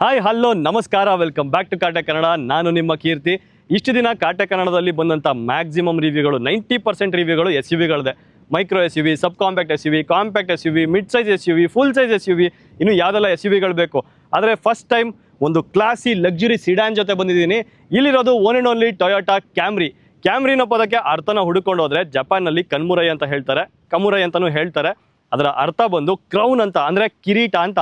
Hi, hello, ನಮಸ್ಕಾರ, welcome back to Kaate Kannada. ನಾನು ನಿಮ್ಮ ಕೀರ್ತಿ. ಇಷ್ಟು ದಿನ ಕಾಟೆ ಕನ್ನಡದಲ್ಲಿ ಬಂದಂಥ ಮ್ಯಾಕ್ಸಿಮಮ್ ರಿವ್ಯೂಗಳು ನೈಂಟಿ ಪರ್ಸೆಂಟ್ ರಿವ್ಯೂಗಳು S U ವಿಗಳಿದೆ micro S U V sub compact S U V compact S U V mid size S U V full size S U V ಇನ್ನು ಯಾವುದೆಲ್ಲ ಎಸ್ ಯು ವಿಗಳು ಬೇಕು? ಆದರೆ ಫಸ್ಟ್ ಟೈಮ್ ಒಂದು classy luxury sedan ಜೊತೆ ಬಂದಿದ್ದೀನಿ. ಇಲ್ಲಿರೋದು own and only Toyota Camry ಕ್ಯಾಮ್ರಿನ ಪದಕ್ಕೆ ಅರ್ಥನ ಹುಡುಕೊಂಡು ಹೋದರೆ ಜಪಾನ್ನಲ್ಲಿ ಕನ್ಮುರೈ ಅಂತ ಹೇಳ್ತಾರೆ. ಕಮುರೈ ಅಂತಲೂ ಹೇಳ್ತಾರೆ. ಅದರ ಅರ್ಥ ಬಂದು ಕ್ರೌನ್ ಅಂತ, ಅಂದರೆ ಕಿರೀಟ ಅಂತ.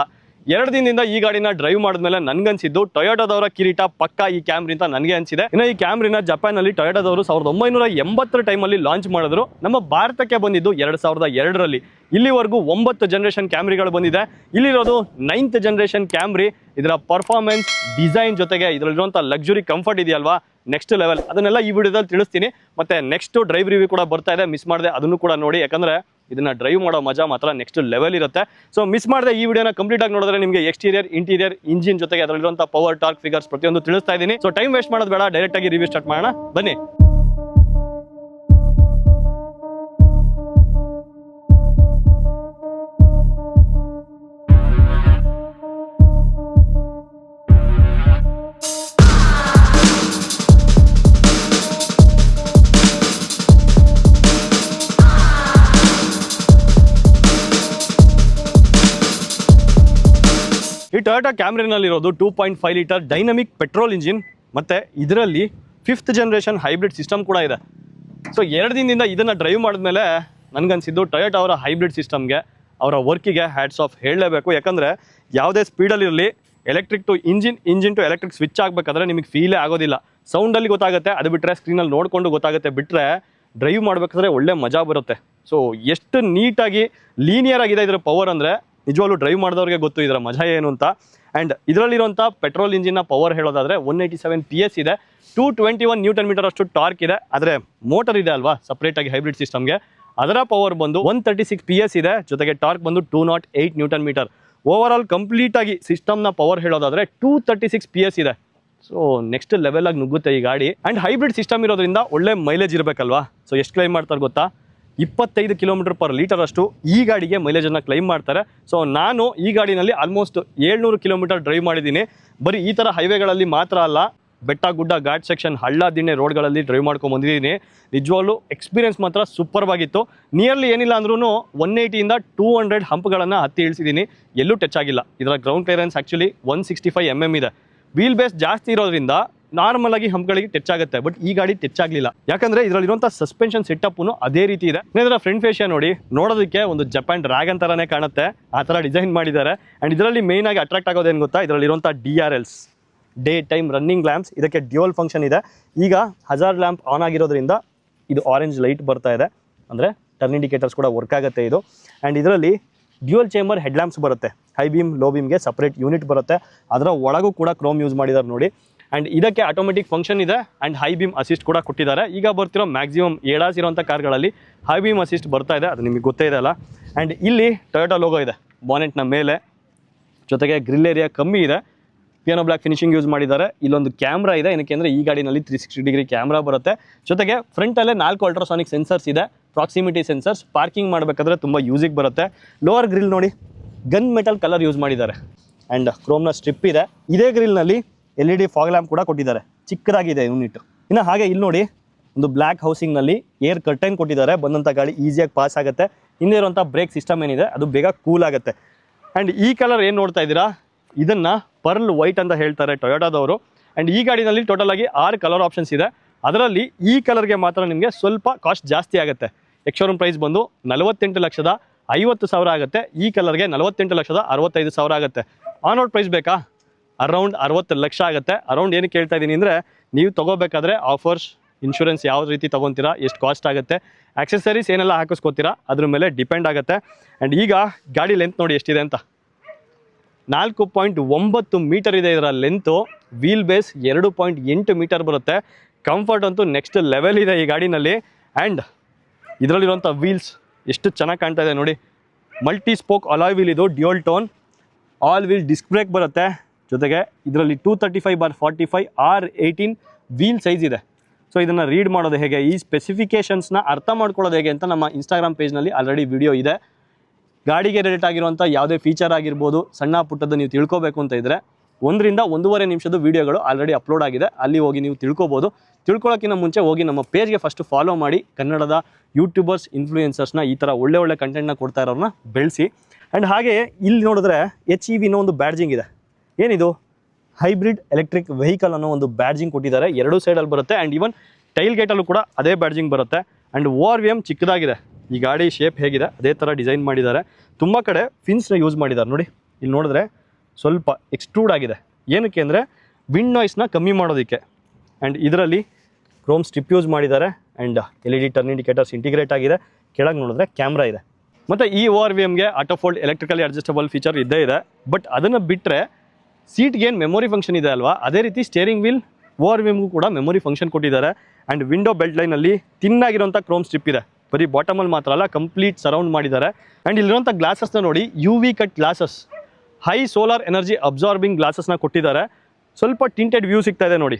ಎರಡು ದಿನದಿಂದ ಈ ಗಾಡಿನ ಡ್ರೈವ್ ಮಾಡಿದ್ಮೇಲೆ ನನ್ಗನ್ಸಿದ್ದು ಟೊಯೋಟೋದವರ ಕಿರೀಟ ಪಕ್ಕ ಈ ಕ್ಯಾಮ್ರಿ ಅಂತ ನನಗೆ ಅನ್ಸಿದೆ. ಇನ್ನು ಈ ಕ್ಯಾಮ್ರಿನ ಜಪಾನಲ್ಲಿ ಟೊಯೋಟೋದವರು ಸಾವಿರದ ಒಂಬೈನೂರ ಎಂಬತ್ತರ ಟೈಮಲ್ಲಿ ಲಾಂಚ್ ಮಾಡಿದ್ರು. ನಮ್ಮ ಭಾರತಕ್ಕೆ ಬಂದಿದ್ದು ಎರಡು ಸಾವಿರದ ಎರಡರಲ್ಲಿ. ಇಲ್ಲಿವರೆಗೂ ಒಂಬತ್ತು ಜನರೇಷನ್ ಕ್ಯಾಮ್ರಿಗಳು ಬಂದಿದೆ. ಇಲ್ಲಿರೋದು ನೈನ್ತ್ ಜನರೇಷನ್ ಕ್ಯಾಮ್ರಿ ಇದರ ಪರ್ಫಾರ್ಮೆನ್ಸ್ ಡಿಸೈನ್ ಜೊತೆಗೆ ಇದರಲ್ಲಿರುವಂಥ ಲಕ್ಸುರಿ ಕಂಫರ್ಟ್ ಇದೆಯಲ್ವಾ? ನೆಕ್ಸ್ಟ್ ಲೆವೆಲ್ ಅದನ್ನೆಲ್ಲ ಈ ವಿಡಿಯೋದಲ್ಲಿ ತಿಳಿಸ್ತೀನಿ. ಮತ್ತೆ ನೆಕ್ಸ್ಟ್ ಡ್ರೈವ್ ರಿವ್ಯೂ ಕೂಡ ಬರ್ತಾ ಇದೆ. ಮಿಸ್ ಮಾಡಿದೆ ಅದನ್ನು ಕೂಡ ನೋಡಿ. ಯಾಕಂದ್ರೆ ಇದನ್ನ ಡ್ರೈವ್ ಮಾಡೋ ಮಜಾ ಮಾತ್ರ ನೆಕ್ಸ್ಟ್ ಲೆವೆಲ್ ಇರುತ್ತೆ. ಸೊ ಮಿಸ್ ಮಾಡಿದೆ ಈ ವಿಡಿಯೋನ ಕಂಪ್ಲೀಟ್ ಆಗಿ ನೋಡಿದ್ರೆ ನಿಮಗೆ ಎಕ್ಸ್ಟೀರಿಯರ್ ಇಂಟೀರಿಯರ್ ಇಂಜಿನ್ ಜೊತೆಗೆ ಅದರಲ್ಲಿರುವಂಥ ಪವರ್ ಟಾರ್ಕ್ ಫಿಗರ್ಸ್ ಪ್ರತಿಯೊಂದು ತಿಳಿಸ್ತಾ ಇದ್ದೀನಿ. ಸೊ ಟೈಮ್ ವೇಸ್ಟ್ ಮಾಡೋದು ಬೇಡ. ಡೈರೆಕ್ಟ್ ಆಗಿ ರಿವ್ಯೂ ಸ್ಟಾರ್ಟ್ ಮಾಡೋಣ. ಬನ್ನಿ. ಈ Toyota ಕ್ಯಾಮ್ರಿನಲ್ಲಿರೋದು two point five litre dynamic petrol engine ಮತ್ತೆ ಇದರಲ್ಲಿ ಫಿಫ್ತ್ ಜನರೇಷನ್ ಹೈಬ್ರಿಡ್ ಸಿಸ್ಟಮ್ ಕೂಡ ಇದೆ. ಸೊ ಎರಡು ದಿನದಿಂದ ಇದನ್ನು ಡ್ರೈವ್ ಮಾಡಿದ್ಮೇಲೆ ನನಗನ್ಸಿದ್ದು ಟೊಯೋಟಾ ಅವರ ಹೈಬ್ರಿಡ್ ಸಿಸ್ಟಮ್ಗೆ ಅವರ ವರ್ಕಿಗೆ ಹ್ಯಾಟ್ಸ್ ಆಫ್ ಹೇಳಲೇಬೇಕು. ಯಾಕಂದರೆ ಯಾವುದೇ ಸ್ಪೀಡಲ್ಲಿರಲಿ electric to engine engine to electric switch ಆಗಬೇಕಾದ್ರೆ ನಿಮಗೆ ಫೀಲೇ ಆಗೋದಿಲ್ಲ. ಸೌಂಡಲ್ಲಿ ಗೊತ್ತಾಗುತ್ತೆ, ಅದು ಬಿಟ್ಟರೆ ಸ್ಕ್ರೀನಲ್ಲಿ ನೋಡಿಕೊಂಡು ಗೊತ್ತಾಗುತ್ತೆ ಬಿಟ್ಟರೆ ಡ್ರೈವ್ ಮಾಡಬೇಕಾದ್ರೆ ಒಳ್ಳೆ ಮಜಾ ಬರುತ್ತೆ. ಸೊ ಎಷ್ಟು ನೀಟಾಗಿ ಲೀನಿಯರ್ ಆಗಿದೆ ಇದರ ಪವರ್ ಅಂದರೆ ನಿಜವಾಗ್ಲೂ ಡ್ರೈವ್ ಮಾಡಿದವ್ರಿಗೆ ಗೊತ್ತು ಇದರ ಮಜಾ ಏನು ಅಂತ. ಆ್ಯಂಡ್ ಇದರಲ್ಲಿರುವಂಥ ಪೆಟ್ರೋಲ್ ಇಂಜಿನ್ನ ಪವರ್ ಹೇಳೋದಾದರೆ one eighty seven P S ಇದೆ. Two twenty one newton metre ಅಷ್ಟು ಟಾರ್ಕ್ ಇದೆ. ಆದರೆ ಮೋಟರ್ ಇದೆ ಅಲ್ವಾ? ಸಪ್ರೇಟಾಗಿ ಹೈಬ್ರಿಡ್ ಸಿಸ್ಟಮ್ಗೆ ಅದರ ಪವರ್ ಬಂದು one thirty six P S ಇದೆ. ಜೊತೆಗೆ ಟಾರ್ಕ್ ಬಂದು two naught eight newton metre overall ಕಂಪ್ಲೀಟಾಗಿ ಸಿಸ್ಟಮ್ನ ಪವರ್ ಹೇಳೋದಾದರೆ two thirty six P S ಇದೆ ಸೊ ನೆಕ್ಸ್ಟ್ ಲೆವೆಲಾಗಿ ನುಗ್ಗುತ್ತೆ ಈ ಗಾಡಿ. ಆ್ಯಂಡ್ ಹೈಬ್ರಿಡ್ ಸಿಸ್ಟಮ್ ಇರೋದ್ರಿಂದ ಒಳ್ಳೆ ಮೈಲೇಜ್ ಇರಬೇಕಲ್ವಾ? ಸೊ ಎಷ್ಟು ಕ್ಲೈಮ್ ಮಾಡ್ತಾರೆ ಗೊತ್ತಾ? ಇಪ್ಪತ್ತೈದು ಕಿಲೋಮೀಟರ್ ಪರ್ ಲೀಟರ್ ಅಷ್ಟು ಈ ಗಾಡಿಗೆ ಮೈಲೇಜನ್ನು ಕ್ಲೈಮ್ ಮಾಡ್ತಾರೆ. ಸೊ ನಾನು ಈ ಗಾಡಿನಲ್ಲಿ ಆಲ್ಮೋಸ್ಟ್ ಏಳ್ನೂರು ಕಿಲೋಮೀಟರ್ ಡ್ರೈವ್ ಮಾಡಿದ್ದೀನಿ. ಬರೀ ಈ ಥರ ಹೈವೇಗಳಲ್ಲಿ ಮಾತ್ರ ಅಲ್ಲ ಬೆಟ್ಟ ಗುಡ್ಡ ಘಾಟ್ ಸೆಕ್ಷನ್ ಹಳ್ಳ, ದಿಣ್ಣೆ ರೋಡ್ಗಳಲ್ಲಿ ಡ್ರೈವ್ ಮಾಡ್ಕೊಂಡು ಬಂದಿದ್ದೀನಿ. ನಿಜವಾಗ್ಲೂ ಎಕ್ಸ್ಪೀರಿಯನ್ಸ್ ಮಾತ್ರ ಸೂಪರ್ ಆಗಿತ್ತು. ನಿಯರ್ಲಿ ಏನಿಲ್ಲ ಅಂದ್ರೂ ಒನ್ ಏಯ್ಟಿಯಿಂದ ಟೂ ಹಂಡ್ರೆಡ್ ಹಂಪ್ಗಳನ್ನು ಹತ್ತಿ ಇಳಿಸಿದ್ದೀನಿ. ಎಲ್ಲೂ ಟಚ್ ಆಗಿಲ್ಲ. ಇದರ ground clearance actually one sixty five M M ಇದೆ. ವೀಲ್ ಬೇಸ್ ಜಾಸ್ತಿ ಇರೋದ್ರಿಂದ ನಾರ್ಮಲ್ ಆಗಿ ಹಂಪ್ಗಳಿಗೆ ಟಚ್ ಆಗುತ್ತೆ ಬಟ್ ಈ ಗಾಡಿ ಟಚ್ ಆಗಲಿಲ್ಲ ಯಾಕಂದ್ರೆ ಇದರಲ್ಲಿರುವಂಥ ಸಸ್ಪೆನ್ಷನ್ ಸೆಟಪ್ ಅದೇ ರೀತಿ ಇದೆ. ಇದರ ಫ್ರಂಟ್ ಫೇಶಿಯಾ ನೋಡಿ, ನೋಡೋದಕ್ಕೆ ಒಂದು ಜಪಾನ್ ಡ್ರ್ಯಾಗನ್ ತರನೇ ಕಾಣುತ್ತೆ. ಆ ಥರ ಡಿಸೈನ್ ಮಾಡಿದ್ದಾರೆ. ಆ್ಯಂಡ್ ಇದರಲ್ಲಿ ಮೇನ್ ಆಗಿ ಅಟ್ರಾಕ್ಟ್ ಆಗೋದೇನು ಗೊತ್ತಾ? ಇದರಲ್ಲಿರುವಂಥ D R day time running lamps ಇದಕ್ಕೆ ಡ್ಯೂಯಲ್ ಫಂಕ್ಷನ್ ಇದೆ. ಈಗ ಹಜಾರ್ ಲ್ಯಾಂಪ್ ಆನ್ ಆಗಿರೋದ್ರಿಂದ ಇದು ಆರೆಂಜ್ ಲೈಟ್ ಬರ್ತಾ ಇದೆ. ಅಂದರೆ ಟರ್ನ್ ಇಂಡಿಕೇಟರ್ಸ್ ಕೂಡ ವರ್ಕ್ ಆಗುತ್ತೆ ಇದು. ಆ್ಯಂಡ್ ಇದರಲ್ಲಿ ಡ್ಯೂಯಲ್ ಚೇಂಬರ್ ಹೆಡ್ ಲ್ಯಾಂಪ್ಸ್ ಬರುತ್ತೆ ಹೈ ಬೀಮ್ ಲೋ ಬೀಮ್ಗೆ ಸಪ್ರೇಟ್ ಯೂನಿಟ್ ಬರುತ್ತೆ. ಅದರ ಒಳಗೂ ಕೂಡ ಕ್ರೋಮ್ ಯೂಸ್ ಮಾಡಿದ್ದಾರೆ ನೋಡಿ. ಆ್ಯಂಡ್ ಇದಕ್ಕೆ ಆಟೋಮೆಟಿಕ್ ಫಂಕ್ಷನ್ ಇದೆ ಆ್ಯಂಡ್ ಹೈ ಬೀಮ್ ಅಸಿಸ್ಟ್ ಕೂಡ ಕೊಟ್ಟಿದ್ದಾರೆ. ಈಗ ಬರ್ತಿರೋ ಮ್ಯಾಕ್ಸಿಮಮ್ ಏಡಾಸ್ ಕಾರ್ಗಳಲ್ಲಿ ಹೈ ಬೀಮ್ ಅಸಿಸ್ಟ್ ಬರ್ತಾ ಇದೆ. ಅದು ನಿಮಗೆ ಗೊತ್ತೇ ಇದೆ ಅಲ್ಲ. ಆ್ಯಂಡ್ ಇಲ್ಲಿ ಟೊಯೋಟಾ ಲೋಗೋ ಇದೆ. ಬಾನೆಟ್ನ ಮೇಲೆ ಜೊತೆಗೆ ಗ್ರಿಲ್ ಏರಿಯಾ ಕಮ್ಮಿ ಇದೆ. ಪಿಯಾನೋ ಬ್ಲಾಕ್ ಫಿನಿಶಿಂಗ್ ಯೂಸ್ ಮಾಡಿದ್ದಾರೆ. ಇಲ್ಲೊಂದು ಕ್ಯಾಮ್ರಾ ಇದೆ. ಏನಕ್ಕೆ ಅಂದರೆ ಈ ಗಾಡಿನಲ್ಲಿ ತ್ರೀ ಸಿಕ್ಸ್ಟಿ ಡಿಗ್ರಿ ಕ್ಯಾಮ್ರಾ ಬರುತ್ತೆ. ಜೊತೆಗೆ ಫ್ರಂಟಲ್ಲೇ ನಾಲ್ಕು ಅಲ್ಟ್ರಾಸಾನಿಕ್ ಸೆನ್ಸರ್ಸ್ ಇದೆ. ಪ್ರಾಕ್ಸಿಮಿಟಿ ಸೆನ್ಸರ್ಸ್ ಪಾರ್ಕಿಂಗ್ ಮಾಡಬೇಕಾದ್ರೆ ತುಂಬ ಯೂಸಿಗೆ ಬರುತ್ತೆ. ಲೋವರ್ ಗ್ರಿಲ್ ನೋಡಿ ಗನ್ ಮೆಟಲ್ ಕಲರ್ ಯೂಸ್ ಮಾಡಿದ್ದಾರೆ. ಆ್ಯಂಡ್ ಕ್ರೋಮ್ನ ಸ್ಟ್ರಿಪ್ ಇದೆ. ಇದೇ ಗ್ರಿಲ್ನಲ್ಲಿ L E D fog lamp ಕೂಡ ಕೊಟ್ಟಿದ್ದಾರೆ. ಚಿಕ್ಕದಾಗಿದೆ ಯೂನಿಟ್ ಇನ್ನು ಹಾಗೆ ಇಲ್ಲಿ ನೋಡಿ, ಒಂದು ಬ್ಲ್ಯಾಕ್ ಹೌಸಿಂಗ್ನಲ್ಲಿ ಏರ್ ಕರ್ಟೈನ್ ಕೊಟ್ಟಿದ್ದಾರೆ. ಬಂದಂಥ ಗಾಳಿ ಈಸಿಯಾಗಿ ಪಾಸ್ ಆಗುತ್ತೆ. ಹಿಂದೆ ಇರುವಂಥ ಬ್ರೇಕ್ ಸಿಸ್ಟಮ್ ಏನಿದೆ, ಅದು ಬೇಗ ಕೂಲ್ ಆಗುತ್ತೆ. ಆ್ಯಂಡ್ ಈ ಕಲರ್ ಏನು ನೋಡ್ತಾ ಇದ್ದೀರಾ? ಇದನ್ನು ಪರ್ಲ್ ವೈಟ್ ಅಂತ ಹೇಳ್ತಾರೆ ಟೊಯೋಟಾದವರು ಆ್ಯಂಡ್ ಈ ಗಾಡಿನಲ್ಲಿ ಟೋಟಲ್ ಆಗಿ ಆರು ಕಲರ್ ಆಪ್ಷನ್ಸ್ ಇದೆ. ಅದರಲ್ಲಿ ಈ ಕಲರ್ಗೆ ಮಾತ್ರ ನಿಮಗೆ ಸ್ವಲ್ಪ ಕಾಸ್ಟ್ ಜಾಸ್ತಿ ಆಗುತ್ತೆ. ಎಕ್ಶೋರೂಮ್ ಪ್ರೈಸ್ ಬಂದು ನಲವತ್ತೆಂಟು ಲಕ್ಷದ ಐವತ್ತು ಸಾವಿರ ಆಗುತ್ತೆ. ಈ ಕಲರ್ಗೆ ನಲವತ್ತೆಂಟು ಲಕ್ಷದ ಅರವತ್ತೈದು ಸಾವಿರ ಆಗುತ್ತೆ. ಆನ್ ರೋಡ್ ಪ್ರೈಸ್ ಬೇಕಾ? ಅರೌಂಡ್ ಅರವತ್ತು ಲಕ್ಷ ಆಗುತ್ತೆ. ಅರೌಂಡ್ ಏನಕ್ಕೆ ಹೇಳ್ತಾ ಇದ್ದೀನಿ ಅಂದರೆ, ನೀವು ತೊಗೋಬೇಕಾದ್ರೆ ಆಫರ್ಸ್, ಇನ್ಶೂರೆನ್ಸ್ ಯಾವ ರೀತಿ ತೊಗೊತೀರಾ, ಎಷ್ಟು ಕಾಸ್ಟ್ ಆಗುತ್ತೆ ಆಕ್ಸೆಸರೀಸ್ ಏನೆಲ್ಲ ಹಾಕಿಸ್ಕೋತೀರಾ, ಅದ್ರ ಮೇಲೆ ಡಿಪೆಂಡ್ ಆಗುತ್ತೆ. ಆ್ಯಂಡ್ ಈಗ ಗಾಡಿ ಲೆಂತ್ ನೋಡಿ ಎಷ್ಟಿದೆ ಅಂತ. ನಾಲ್ಕು ಪಾಯಿಂಟ್ ಒಂಬತ್ತು ಮೀಟರ್ ಇದೆ ಇದರ ಲೆಂತು ವೀಲ್ ಬೇಸ್ ಎರಡು ಪಾಯಿಂಟ್ ಎಂಟು ಮೀಟರ್ ಬರುತ್ತೆ. ಕಂಫರ್ಟ್ ಅಂತೂ ನೆಕ್ಸ್ಟ್ ಲೆವೆಲ್ ಇದೆ ಈ ಗಾಡಿನಲ್ಲಿ. ಆ್ಯಂಡ್ ಇದರಲ್ಲಿರುವಂಥ ವೀಲ್ಸ್ ಎಷ್ಟು ಚೆನ್ನಾಗಿ ಕಾಣ್ತಾ ಇದೆ ನೋಡಿ. ಮಲ್ಟಿ ಸ್ಪೋಕ್ ಅಲಾಯ್ ವೀಲ್ ಇದು dual tone all wheel disc brake ಬರುತ್ತೆ. ಜೊತೆಗೆ ಇದರಲ್ಲಿ two thirty five bar forty five R eighteen wheel size ಇದೆ. ಸೊ ಇದನ್ನು ರೀಡ್ ಮಾಡೋದು ಹೇಗೆ? ಈ ಸ್ಪೆಸಿಫಿಕೇಷನ್ಸ್ನ ಅರ್ಥ ಮಾಡ್ಕೊಳ್ಳೋದು ಹೇಗೆ ಅಂತ ನಮ್ಮ ಇನ್ಸ್ಟಾಗ್ರಾಮ್ ಪೇಜ್ನಲ್ಲಿ ಆಲ್ರೆಡಿ ವಿಡಿಯೋ ಇದೆ. ಗಾಡಿಗೆ ರಿಲೇಟ್ ಆಗಿರುವಂಥ ಯಾವುದೇ ಫೀಚರ್ ಆಗಿರ್ಬೋದು, ಸಣ್ಣ ಪುಟ್ಟದ್ದು ನೀವು ತಿಳ್ಕೊಬೇಕು ಅಂತ ಇದ್ದರೆ ಒಂದರಿಂದ ಒಂದೂವರೆ ನಿಮಿಷದ ವೀಡಿಯೋಗಳು ಆಲ್ರೆಡಿ ಅಪ್ಲೋಡ್ ಆಗಿದೆ. ಅಲ್ಲಿ ಹೋಗಿ ನೀವು ತಿಳ್ಕೊಬೋದು. ತಿಳ್ಕೊಳ್ಳೋಕ್ಕಿಂತ ಮುಂಚೆ ಹೋಗಿ ನಮ್ಮ ಪೇಜ್ಗೆ ಫಸ್ಟ್ ಫಾಲೋ ಮಾಡಿ, ಕನ್ನಡದ ಯೂಟ್ಯೂಬರ್ಸ್ ಇನ್ಫ್ಲೂಯೆನ್ಸರ್ಸ್ನ ಈ ಥರ ಒಳ್ಳೆ ಒಳ್ಳೆ ಕಂಟೆಂಟ್ನ ಕೊಡ್ತಾ ಇರೋರನ್ನ ಬೆಳೆಸಿ. ಆ್ಯಂಡ್ ಹಾಗೆ ಇಲ್ಲಿ ನೋಡಿದ್ರೆ ಎಚ್ ಇ ವಿನೋ ಒಂದು ಬ್ಯಾಡ್ಜಿಂಗ್ ಇದೆ. ಏನಿದು? ಹೈಬ್ರಿಡ್ ಎಲೆಕ್ಟ್ರಿಕ್ ವೆಹಿಕಲ್ ಅನ್ನೋ ಒಂದು ಬ್ಯಾಡ್ಜಿಂಗ್ ಕೊಟ್ಟಿದ್ದಾರೆ. ಎರಡು ಸೈಡಲ್ಲಿ ಬರುತ್ತೆ. ಆ್ಯಂಡ್ ಈವನ್ ಟೈಲ್ ಗೇಟಲ್ಲೂ ಕೂಡ ಅದೇ ಬ್ಯಾಡ್ಜಿಂಗ್ ಬರುತ್ತೆ. And O R V M ಚಿಕ್ಕದಾಗಿದೆ. ಈ ಗಾಡಿ ಶೇಪ್ ಹೇಗಿದೆ. ಅದೇ ಥರ ಡಿಸೈನ್ ಮಾಡಿದ್ದಾರೆ. ತುಂಬ ಕಡೆ ಫಿನ್ಸ್ನ ಯೂಸ್ ಮಾಡಿದ್ದಾರೆ. ನೋಡಿ, ಇಲ್ಲಿ ನೋಡಿದ್ರೆ ಸ್ವಲ್ಪ ಎಕ್ಸ್ಟ್ರೂಡ್ ಆಗಿದೆ. ಏನಕ್ಕೆ ಅಂದರೆ ವಿಂಡ್ ನಾಯ್ಸ್ನ ಕಮ್ಮಿ ಮಾಡೋದಕ್ಕೆ. ಆ್ಯಂಡ್ ಇದರಲ್ಲಿ ಕ್ರೋಮ್ ಸ್ಟಿಪ್ ಯೂಸ್ ಮಾಡಿದ್ದಾರೆ. And L E D turn indicators integrate ಆಗಿದೆ. ಕೆಳಗೆ ನೋಡಿದ್ರೆ ಕ್ಯಾಮ್ರಾ ಇದೆ. ಮತ್ತು ಈ O R V ಎಮ್ಗೆ auto fold electrically adjustable feature ಇದ್ದೇ ಇದೆ. ಬಟ್ ಅದನ್ನು ಬಿಟ್ಟರೆ ಸೀಟ್ಗೆ ಏನು ಮೆಮೊರಿ ಫಂಕ್ಷನ್ ಇದೆ ಅಲ್ವಾ? ಅದೇ ರೀತಿ ಸ್ಟೇರಿಂಗ್ ವೀಲ್ ಓವರ್ ವಿಮ್ಗೂ ಕೂಡ ಮೆಮೊರಿ ಫಂಕ್ಷನ್ ಕೊಟ್ಟಿದ್ದಾರೆ. ಆ್ಯಂಡ್ ವಿಂಡೋ ಬೆಲ್ಟ್ ಲೈನಲ್ಲಿ ತಿನ್ನಾಗಿರೋಂಥ ಕ್ರೋಮ್ ಸ್ಟ್ರಿಪ್ ಇದೆ. ಬರೀ ಬಾಟಮಲ್ಲಿ ಮಾತ್ರ ಅಲ್ಲ ಕಂಪ್ಲೀಟ್ ಸರೌಂಡ್ ಮಾಡಿದ್ದಾರೆ. ಆ್ಯಂಡ್ ಇಲ್ಲಿರೋಂಥ ಗ್ಲಾಸಸ್ನ ನೋಡಿ U V cut glasses high solar energy absorbing ಗ್ಲಾಸಸ್ನ ಕೊಟ್ಟಿದ್ದಾರೆ. ಸ್ವಲ್ಪ ಟಿಂಟೆಡ್ ವ್ಯೂ ಸಿಗ್ತಾ ಇದೆ ನೋಡಿ.